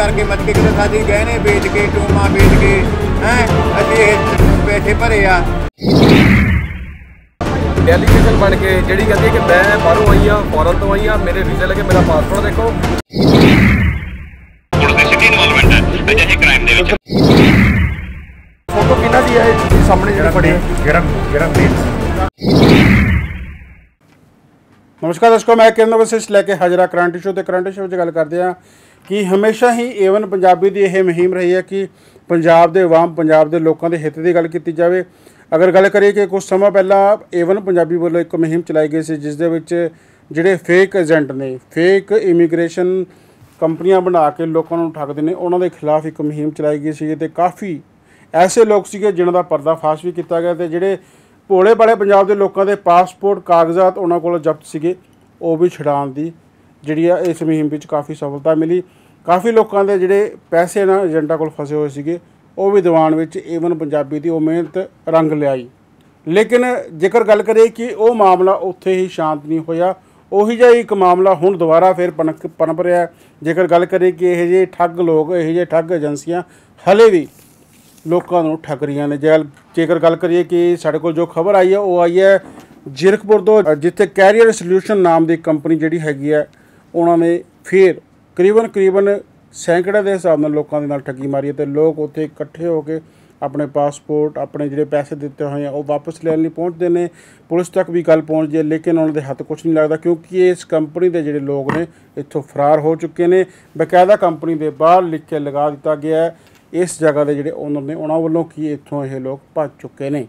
ਕਰਕੇ ਮੱਚ ਕੇ ਕਿਤੇ ਸਾਡੀ ਗਹਿਣੇ ਵੇਚ ਕੇ ਟੂਮਾ ਵੇਚ ਕੇ ਹੈ ਅਸੀਂ ਇਹ ਪੈਸੇ ਭਰੇ ਆ। ਡੈਲੀਗੇਸ਼ਨ ਬਣ ਕੇ ਜਿਹੜੀ ਕਹਿੰਦੀ ਹੈ ਕਿ ਮੈਂ ਬਾਹਰੋਂ ਆਈ ਆ ਫੋਰਨ ਤੋਂ ਆਈ ਆ ਮੇਰੇ ਵੀਜ਼ੇ ਲੱਗੇ ਮੇਰਾ ਪਾਸਪੋਰਟ ਦੇਖੋ। ਪੁਲਿਸ ਦੀ ਸਿੱਧੀ ਇਨਵੋਲਵਮੈਂਟ ਹੈ ਅਜਿਹੇ ਕ੍ਰਾਈਮ ਦੇ ਵਿੱਚ। ਫੋਟੋ ਕਿਹਨਾਂ ਦੀ ਹੈ ਇਹ ਸਾਹਮਣੇ ਜਿਹੜੀ ਫੜੀ ਜਿਹੜਾ ਜਿਹੜਾ ਮੇਨ ਨਮਸਕਾਰ ਦਰਸ਼ਕੋ ਮੈਂ ਕਿਰਨ ਵਸਿਸ਼ ਲੈ ਕੇ ਹਾਜ਼ਰਾ ਕਰੰਟ ਸ਼ੋ ਤੇ ਕਰੰਟ ਸ਼ੋ ਵਿੱਚ ਗੱਲ ਕਰਦੇ ਹਾਂ। ਕਿ ਹਮੇਸ਼ਾ ਹੀ ਏਵਨ ਪੰਜਾਬੀ ਦੀ ਇਹ ਮੁਹਿੰਮ ਰਹੀ ਹੈ ਕਿ ਪੰਜਾਬ ਦੇ ਆਵਾਮ, ਪੰਜਾਬ ਦੇ ਲੋਕਾਂ ਦੇ ਹਿੱਤ ਦੀ ਗੱਲ ਕੀਤੀ ਜਾਵੇ। ਅਗਰ ਗੱਲ ਕਰੀਏ ਕਿ ਕੁਝ ਸਮਾਂ ਪਹਿਲਾਂ ਏਵਨ ਪੰਜਾਬੀ ਵੱਲੋਂ ਇੱਕ ਮੁਹਿੰਮ ਚਲਾਈ ਗਈ ਸੀ, ਜਿਸ ਦੇ ਵਿੱਚ ਜਿਹੜੇ ਫੇਕ ਏਜੰਟ ਨੇ ਫੇਕ ਇਮੀਗ੍ਰੇਸ਼ਨ ਕੰਪਨੀਆਂ ਬਣਾ ਕੇ ਲੋਕਾਂ ਨੂੰ ਠੱਗਦੇ ਨੇ, ਉਹਨਾਂ ਦੇ ਖਿਲਾਫ ਇੱਕ ਮੁਹਿੰਮ ਚਲਾਈ ਗਈ ਸੀ ਤੇ ਕਾਫੀ ਐਸੇ ਲੋਕ ਸੀਗੇ ਜਿਨ੍ਹਾਂ ਦਾ ਪਰਦਾਫਾਸ਼ ਵੀ ਕੀਤਾ ਗਿਆ ਤੇ ਜਿਹੜੇ ਭੋਲੇ ਭਾਲੇ ਪੰਜਾਬ ਦੇ ਲੋਕਾਂ ਦੇ ਪਾਸਪੋਰਟ ਕਾਗਜ਼ਾਤ ਉਹਨਾਂ ਕੋਲ ਜ਼ਬਤ ਸੀਗੇ, ਉਹ ਵੀ ਛਡਾਉਣ ਦੀ ਜਿਹੜੀ ਆ ਇਸ ਮੁਹਿੰਮ ਵਿੱਚ ਕਾਫੀ ਸਫਲਤਾ ਮਿਲੀ। ਕਾਫੀ ਲੋਕਾਂ ਦੇ ਜਿਹੜੇ ਪੈਸੇ ਨਾ ਏਜੰਟਾਂ ਕੋਲ ਫਸੇ ਹੋਏ ਸੀਗੇ, ਉਹ ਵੀ ਦੀਵਾਨ ਵਿੱਚ ਈਵਨ ਪੰਜਾਬੀ ਦੀ ਉਹ ਮਿਹਨਤ ਰੰਗ ਲਿਆਈ। ਲੇਕਿਨ ਜੇਕਰ ਗੱਲ ਕਰੀਏ ਕਿ ਉਹ ਮਾਮਲਾ ਉੱਥੇ ਹੀ ਸ਼ਾਂਤ ਨਹੀਂ ਹੋਇਆ, ਉਹੀ ਜਿਹਾ ਇੱਕ ਮਾਮਲਾ ਹੁਣ ਦੁਬਾਰਾ ਫਿਰ ਪਨਕ, ਪਨਪ ਰਿਹਾ ਜੇਕਰ ਗੱਲ ਕਰੀਏ ਕਿ ਇਹ ਜਿਹੇ ਠੱਗ ਲੋਕ, ਇਹ ਜਿਹੇ ਠੱਗ ਏਜੰਸੀਆਂ ਹਲੇ ਵੀ ਲੋਕਾਂ ਨੂੰ ਠੱਗ ਰਹੀਆਂ ਨੇ। ਜੇਕਰ ਜੇਕਰ ਗੱਲ ਕਰੀਏ ਕਿ ਸਾਡੇ ਕੋਲ ਜੋ ਖਬਰ ਆਈ ਹੈ, ਉਹ ਆਈ ਹੈ ਜਿਰਕਪੁਰ ਤੋਂ, ਜਿੱਥੇ ਕੈਰੀਅਰ ਸੋਲੂਸ਼ਨ ਨਾਮ ਦੀ ਕੰਪਨੀ ਜਿਹੜੀ ਹੈਗੀ ਹੈ ਉਹਨਾਂ ਨੇ ਫਿਰ ਕਰੀਬਨ ਕਰੀਬਨ ਸੈਂਕੜੇ ਦੇ ਹਿਸਾਬ ਨਾਲ ਲੋਕਾਂ ਦੇ ਨਾਲ ਠੱਗੀ ਮਾਰੀ ਹੈ ਤੇ ਲੋਕ ਉੱਥੇ ਇਕੱਠੇ ਹੋ ਕੇ ਆਪਣੇ ਪਾਸਪੋਰਟ, ਆਪਣੇ ਜਿਹੜੇ ਪੈਸੇ ਦਿੱਤੇ ਹੋਏ ਆ, ਉਹ ਵਾਪਸ ਲੈਣ ਲਈ ਪਹੁੰਚਦੇ ਨੇ। ਪੁਲਿਸ ਤੱਕ ਵੀ ਗੱਲ ਪਹੁੰਚਦੀ ਹੈ, ਲੇਕਿਨ ਉਹਨਾਂ ਦੇ ਹੱਥ ਕੁਝ ਨਹੀਂ ਲੱਗਦਾ ਕਿਉਂਕਿ ਇਸ ਕੰਪਨੀ ਦੇ ਜਿਹੜੇ ਲੋਕ ਨੇ, ਇੱਥੋਂ ਫਰਾਰ ਹੋ ਚੁੱਕੇ ਨੇ। ਬਕਾਇਦਾ ਕੰਪਨੀ ਦੇ ਬਾਹਰ ਲਿਖ ਕੇ ਲਗਾ ਦਿੱਤਾ ਗਿਆ ਹੈ, ਇਸ ਜਗ੍ਹਾ ਦੇ ਜਿਹੜੇ ਓਨਰ ਨੇ ਉਹਨਾਂ ਵੱਲੋਂ ਕੀ ਇੱਥੋਂ ਇਹ ਲੋਕ ਭੱਜ ਚੁੱਕੇ ਨੇ।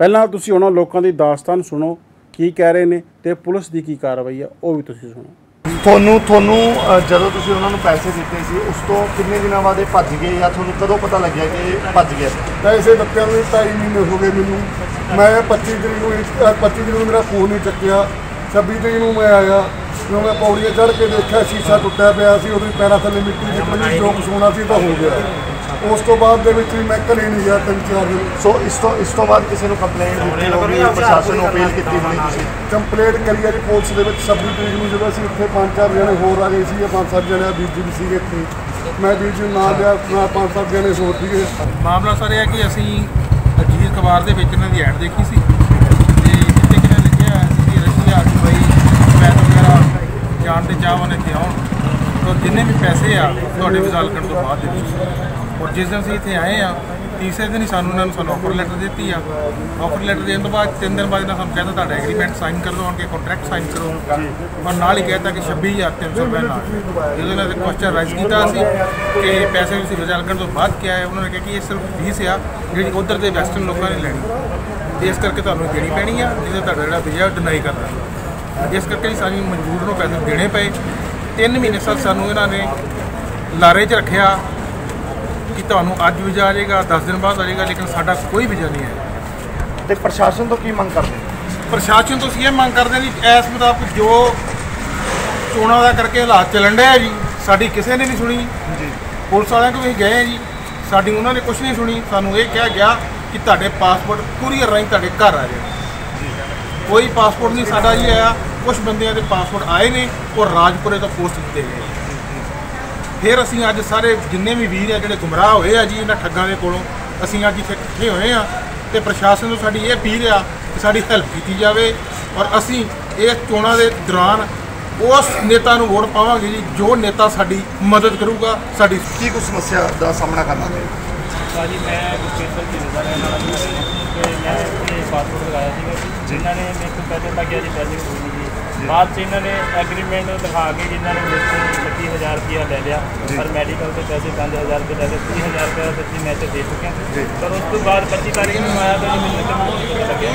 ਪਹਿਲਾਂ ਤੁਸੀਂ ਉਹਨਾਂ ਲੋਕਾਂ ਦੀ ਦਾਸਤਾਨ ਸੁਣੋ, ਕੀ ਕਹਿ ਰਹੇ ਨੇ ਤੇ ਪੁਲਿਸ ਦੀ ਕੀ ਕਾਰਵਾਈ ਹੈ, ਉਹ ਵੀ ਤੁਸੀਂ ਸੁਣੋ। ਤੁਹਾਨੂੰ ਤੁਹਾਨੂੰ ਅ, ਜਦੋਂ ਤੁਸੀਂ ਉਹਨਾਂ ਨੂੰ ਪੈਸੇ ਦਿੱਤੇ ਸੀ ਉਸ ਤੋਂ ਕਿੰਨੇ ਦਿਨਾਂ ਬਾਅਦ ਇਹ ਭੱਜ ਗਏ ਜਾਂ ਤੁਹਾਨੂੰ ਕਦੋਂ ਪਤਾ ਲੱਗਿਆ ਕਿ ਇਹ ਭੱਜ ਗਿਆ ਪੈਸੇ ਬੱਚਿਆਂ ਨੂੰ ਢਾਈ ਮਹੀਨੇ ਹੋ ਗਏ ਮੈਨੂੰ। ਮੈਂ 25 ਤਰੀਕ ਨੂੰ ਅਹ 25 ਤਰੀਕ ਨੂੰ ਮੇਰਾ ਫੋਨ ਨਹੀਂ ਚੱਕਿਆ। 26 ਤਰੀਕ ਨੂੰ ਮੈਂ ਆਇਆ ਜਦੋਂ ਮੈਂ ਪੌੜੀਆਂ ਚੜ੍ਹ ਕੇ ਦੇਖਿਆ ਸ਼ੀਸ਼ਾ ਟੁੱਟਿਆ ਪਿਆ ਸੀ ਉਹਦੇ ਪੈਰਾਂ ਥੱਲੇ ਮਿੱਟੀ ਨਿਕਲੀ ਜੋ ਕੁਛ ਹੋਣਾ ਸੀ ਤਾਂ ਹੋ ਗਿਆ। ਉਸ ਤੋਂ ਬਾਅਦ ਦੇ ਵਿੱਚ ਵੀ ਮੈਂ ਘਰੇ ਨਹੀਂ ਗਿਆ ਤਿੰਨ ਚਾਰ ਦਿਨ। ਸੋ ਇਸ ਤੋਂ ਇਸ ਤੋਂ ਬਾਅਦ ਕਿਸੇ ਨੂੰ ਕੰਪਲੇਂਟ ਦਿੱਤੀ ਹੋਣੀ ਪ੍ਰਸ਼ਾਸਨ ਨੂੰ ਅਪੀਲ ਕੀਤੀ ਹੋਣੀ ਤੁਸੀਂ। ਕੰਪਲੇਂਟ ਕਰੀ ਆ ਜੀ ਪੁਲਿਸ ਦੇ ਵਿੱਚ। 26 ਤਰੀਕ ਨੂੰ ਜਦੋਂ ਅਸੀਂ ਇੱਥੇ ਪੰਜ ਚਾਰ ਜਣੇ ਹੋਰ ਆ ਗਏ ਸੀ ਜਾਂ ਪੰਜ ਸੱਤ ਜਣੇ ਵੀਰ ਜੀ ਵੀ ਸੀਗੇ ਇੱਥੇ। ਮੈਂ ਵੀਰ ਜੀ ਨੂੰ ਨਾਲ ਲਿਆ ਨਾਲ ਪੰਜ ਸੱਤ ਜਣੇ ਹੋਰ ਸੀਗੇ। ਮਾਮਲਾ ਸਰ ਇਹ ਹੈ ਕਿ ਅਸੀਂ ਅਜੀਤ ਅਖਬਾਰ ਦੇ ਵਿੱਚ ਇਹਨਾਂ ਦੀ ਐਡ ਦੇਖੀ ਸੀ। ਤੇ ਜਿੱਥੇ ਕਿ ਲਿਖਿਆ ਸੀ ਕਿ ਰਸ਼ੀਆ ਦੁਬਈ ਕੁਵੈਤ ਵਗੈਰਾ ਜਾਣ ਦੇ ਚਾਹਵਾਨ ਇੱਥੇ ਆਉਣ। ਤਾਂ ਜਿੰਨੇ ਵੀ ਪੈਸੇ ਆ ਤੁਹਾਡੇ ਵੀਜ਼ਾ ਲੱਗਣ ਤੋਂ ਬਾਅਦ ਦੇ ਵਿੱਚ। ਔਰ ਜਿਸ ਦਿਨ ਅਸੀਂ ਇੱਥੇ ਆਏ ਆ, ਤੀਸਰੇ ਦਿਨ ਹੀ ਸਾਨੂੰ ਉਹਨਾਂ ਨੂੰ ਸਾਨੂੰ ਆਫਰ ਲੈਟਰ ਦਿੱਤੀ ਆ। ਆਫਰ ਲੈਟਰ ਦੇਣ ਤੋਂ ਬਾਅਦ ਤਿੰਨ ਦਿਨ ਬਾਅਦ ਇਹਨਾਂ ਸਾਨੂੰ ਕਹਿੰਦਾ ਤੁਹਾਡਾ ਐਗਰੀਮੈਂਟ ਸਾਈਨ ਕਰ ਦਿਓ ਕਿ ਕੰਟਰੈਕਟ ਸਾਈਨ ਕਰੋ। ਔਰ ਨਾਲ ਹੀ ਕਹਿਤਾ ਕਿ 26300 ਰੁਪਏ ਨਾਲ। ਜਦੋਂ ਇਹਨਾਂ ਦੇ ਕੁਐਸਚਨ ਰਾਈਜ਼ ਕੀਤਾ ਸੀ ਕਿ ਪੈਸੇ ਤੁਸੀਂ ਵੀਜ਼ਾ ਲੱਗਣ ਤੋਂ ਬਾਅਦ ਕਿਹਾ ਹੈ, ਉਹਨਾਂ ਨੇ ਕਿਹਾ ਕਿ ਇਹ ਸਿਰਫ ਫੀਸ ਆ, ਜਿਹੜੀ ਉਧਰ ਦੇ ਵੈਸਟਰਨ ਲੋਕਾਂ ਨੇ ਲੈਣੀ। ਇਸ ਕਰਕੇ ਤੁਹਾਨੂੰ ਦੇਣੀ ਪੈਣੀ ਆ ਜਿਹਦੇ ਤੁਹਾਡਾ ਜਿਹੜਾ ਵੀਜ਼ਾ ਡਿਨਾਈ ਕਰਦਾ ਇਸ ਕਰਕੇ ਹੀ ਸਾਨੂੰ ਮਜ਼ਦੂਰ ਨੂੰ ਪੈਸੇ ਦੇਣੇ ਪਏ। 3 ਮਹੀਨੇ ਸਾਲ ਸਾਨੂੰ ਇਹਨਾਂ ਨੇ ਲਾਰੇ 'ਚ ਰੱਖਿਆ ਕਿ ਤੁਹਾਨੂੰ ਅੱਜ ਵੀਜ਼ਾ ਆ ਜਾਏਗਾ 10 ਦਿਨ ਬਾਅਦ ਆ ਜਾਏਗਾ ਲੇਕਿਨ ਸਾਡਾ ਕੋਈ ਵੀਜ਼ਾ ਨਹੀਂ ਹੈ। ਤੇ ਪ੍ਰਸ਼ਾਸਨ ਤੋਂ ਕੀ ਮੰਗ ਕਰਦੇ? ਪ੍ਰਸ਼ਾਸਨ ਤੋਂ ਅਸੀਂ ਇਹ ਮੰਗ ਕਰਦੇ ਹਾਂ ਜੀ ਇਸ ਮੁਤਾਬਕ ਜੋ ਚੋਣਾਂ ਦਾ ਕਰਕੇ ਹਾਲਾਤ ਚੱਲਣ ਡਿਆ ਜੀ ਸਾਡੀ ਕਿਸੇ ਨੇ ਨਹੀਂ ਸੁਣੀ। ਜੀ। ਪੁਲਿਸ ਵਾਲਿਆਂ ਕੋਲ ਵੀ ਗਏ ਜੀ ਸਾਡੀ ਉਹਨਾਂ ਨੇ ਕੁਝ ਨਹੀਂ ਸੁਣੀ। ਸਾਨੂੰ ਇਹ ਕਿਹਾ ਗਿਆ ਕਿ ਤੁਹਾਡੇ ਪਾਸਪੋਰਟ ਕੁਰੀਅਰ ਰਾਹੀਂ ਤੁਹਾਡੇ ਘਰ ਆ ਜਾਏ ਕੋਈ ਪਾਸਪੋਰਟ ਨਹੀਂ ਸਾਡਾ ਜੀ ਆਇਆ ਕੁਝ ਬੰਦਿਆਂ ਦੇ ਪਾਸਪੋਰਟ ਆਏ ਨੇ ਉਹ ਰਾਜਪੁਰੇ ਤੋਂ ਪੋਸਟ ਦਿੱਤੇ ਗਏ ਫਿਰ ਅਸੀਂ ਅੱਜ ਸਾਰੇ ਜਿੰਨੇ ਵੀ ਵੀਰ ਆ ਜਿਹੜੇ ਗੁੰਮਰਾਹ ਹੋਏ ਆ ਜੀ ਇਹਨਾਂ ਠੱਗਾਂ ਦੇ ਕੋਲੋਂ ਅਸੀਂ ਅੱਜ ਇੱਥੇ ਇਕੱਠੇ ਹੋਏ ਆ ਤੇ ਪ੍ਰਸ਼ਾਸਨ ਨੂੰ ਸਾਡੀ ਇਹ ਅਪੀਲ ਆ ਕਿ ਸਾਡੀ ਹੈਲਪ ਕੀਤੀ ਜਾਵੇ ਔਰ ਅਸੀਂ ਇਸ ਚੋਣਾਂ ਦੇ ਦੌਰਾਨ ਉਸ ਨੇਤਾ ਨੂੰ ਵੋਟ ਪਾਵਾਂਗੇ ਜੀ ਜੋ ਨੇਤਾ ਸਾਡੀ ਮਦਦ ਕਰੂਗਾ ਸਾਡੀ ਕੀ ਕੁਝ ਸਮੱਸਿਆ ਦਾ ਸਾਹਮਣਾ ਕਰਨਾ ਪਏ ਭਾਜੀ ਮੈਂ ਗੁਰਪ੍ਰੀਤ ਸਿੰਘ ਦਾ ਰਹਿਣ ਵਾਲਾ ਜੀ ਤੇ ਮੈਂ ਇੱਥੇ ਪਾਸਪੋਰਟ ਲਗਾਇਆ ਸੀਗਾ ਜਿਨ੍ਹਾਂ ਨੇ ਮੇਰੇ ਤੋਂ ਪੈਸੇ ਮੰਗਿਆ ਜੀ ਪੈਸੇ ਕੋਈ ਨਹੀਂ ਜੀ ਬਾਅਦ 'ਚ ਇਹਨਾਂ ਨੇ ਐਗਰੀਮੈਂਟ ਦਿਖਾ ਕੇ ਜਿਨ੍ਹਾਂ ਨੇ ਮੇਰੇ ਤੋਂ 35000 ਰੁਪਇਆ ਲੈ ਲਿਆ। ਪਰ ਮੈਡੀਕਲ ਦੇ ਪੈਸੇ 5000 ਰੁਪਏ ਲੈ ਲਏ 30000 ਰੁਪਏ ਅਸੀਂ ਮੈਂ ਤੇ ਦੇ ਚੁੱਕੇ ਹਾਂ ਪਰ ਉਸ ਤੋਂ ਬਾਅਦ 25 ਤਾਰੀਖ ਨੂੰ ਆਇਆ ਤਾਂ ਮੈਨੂੰ ਤਾਂ ਨਹੀਂ ਲੱਗਿਆ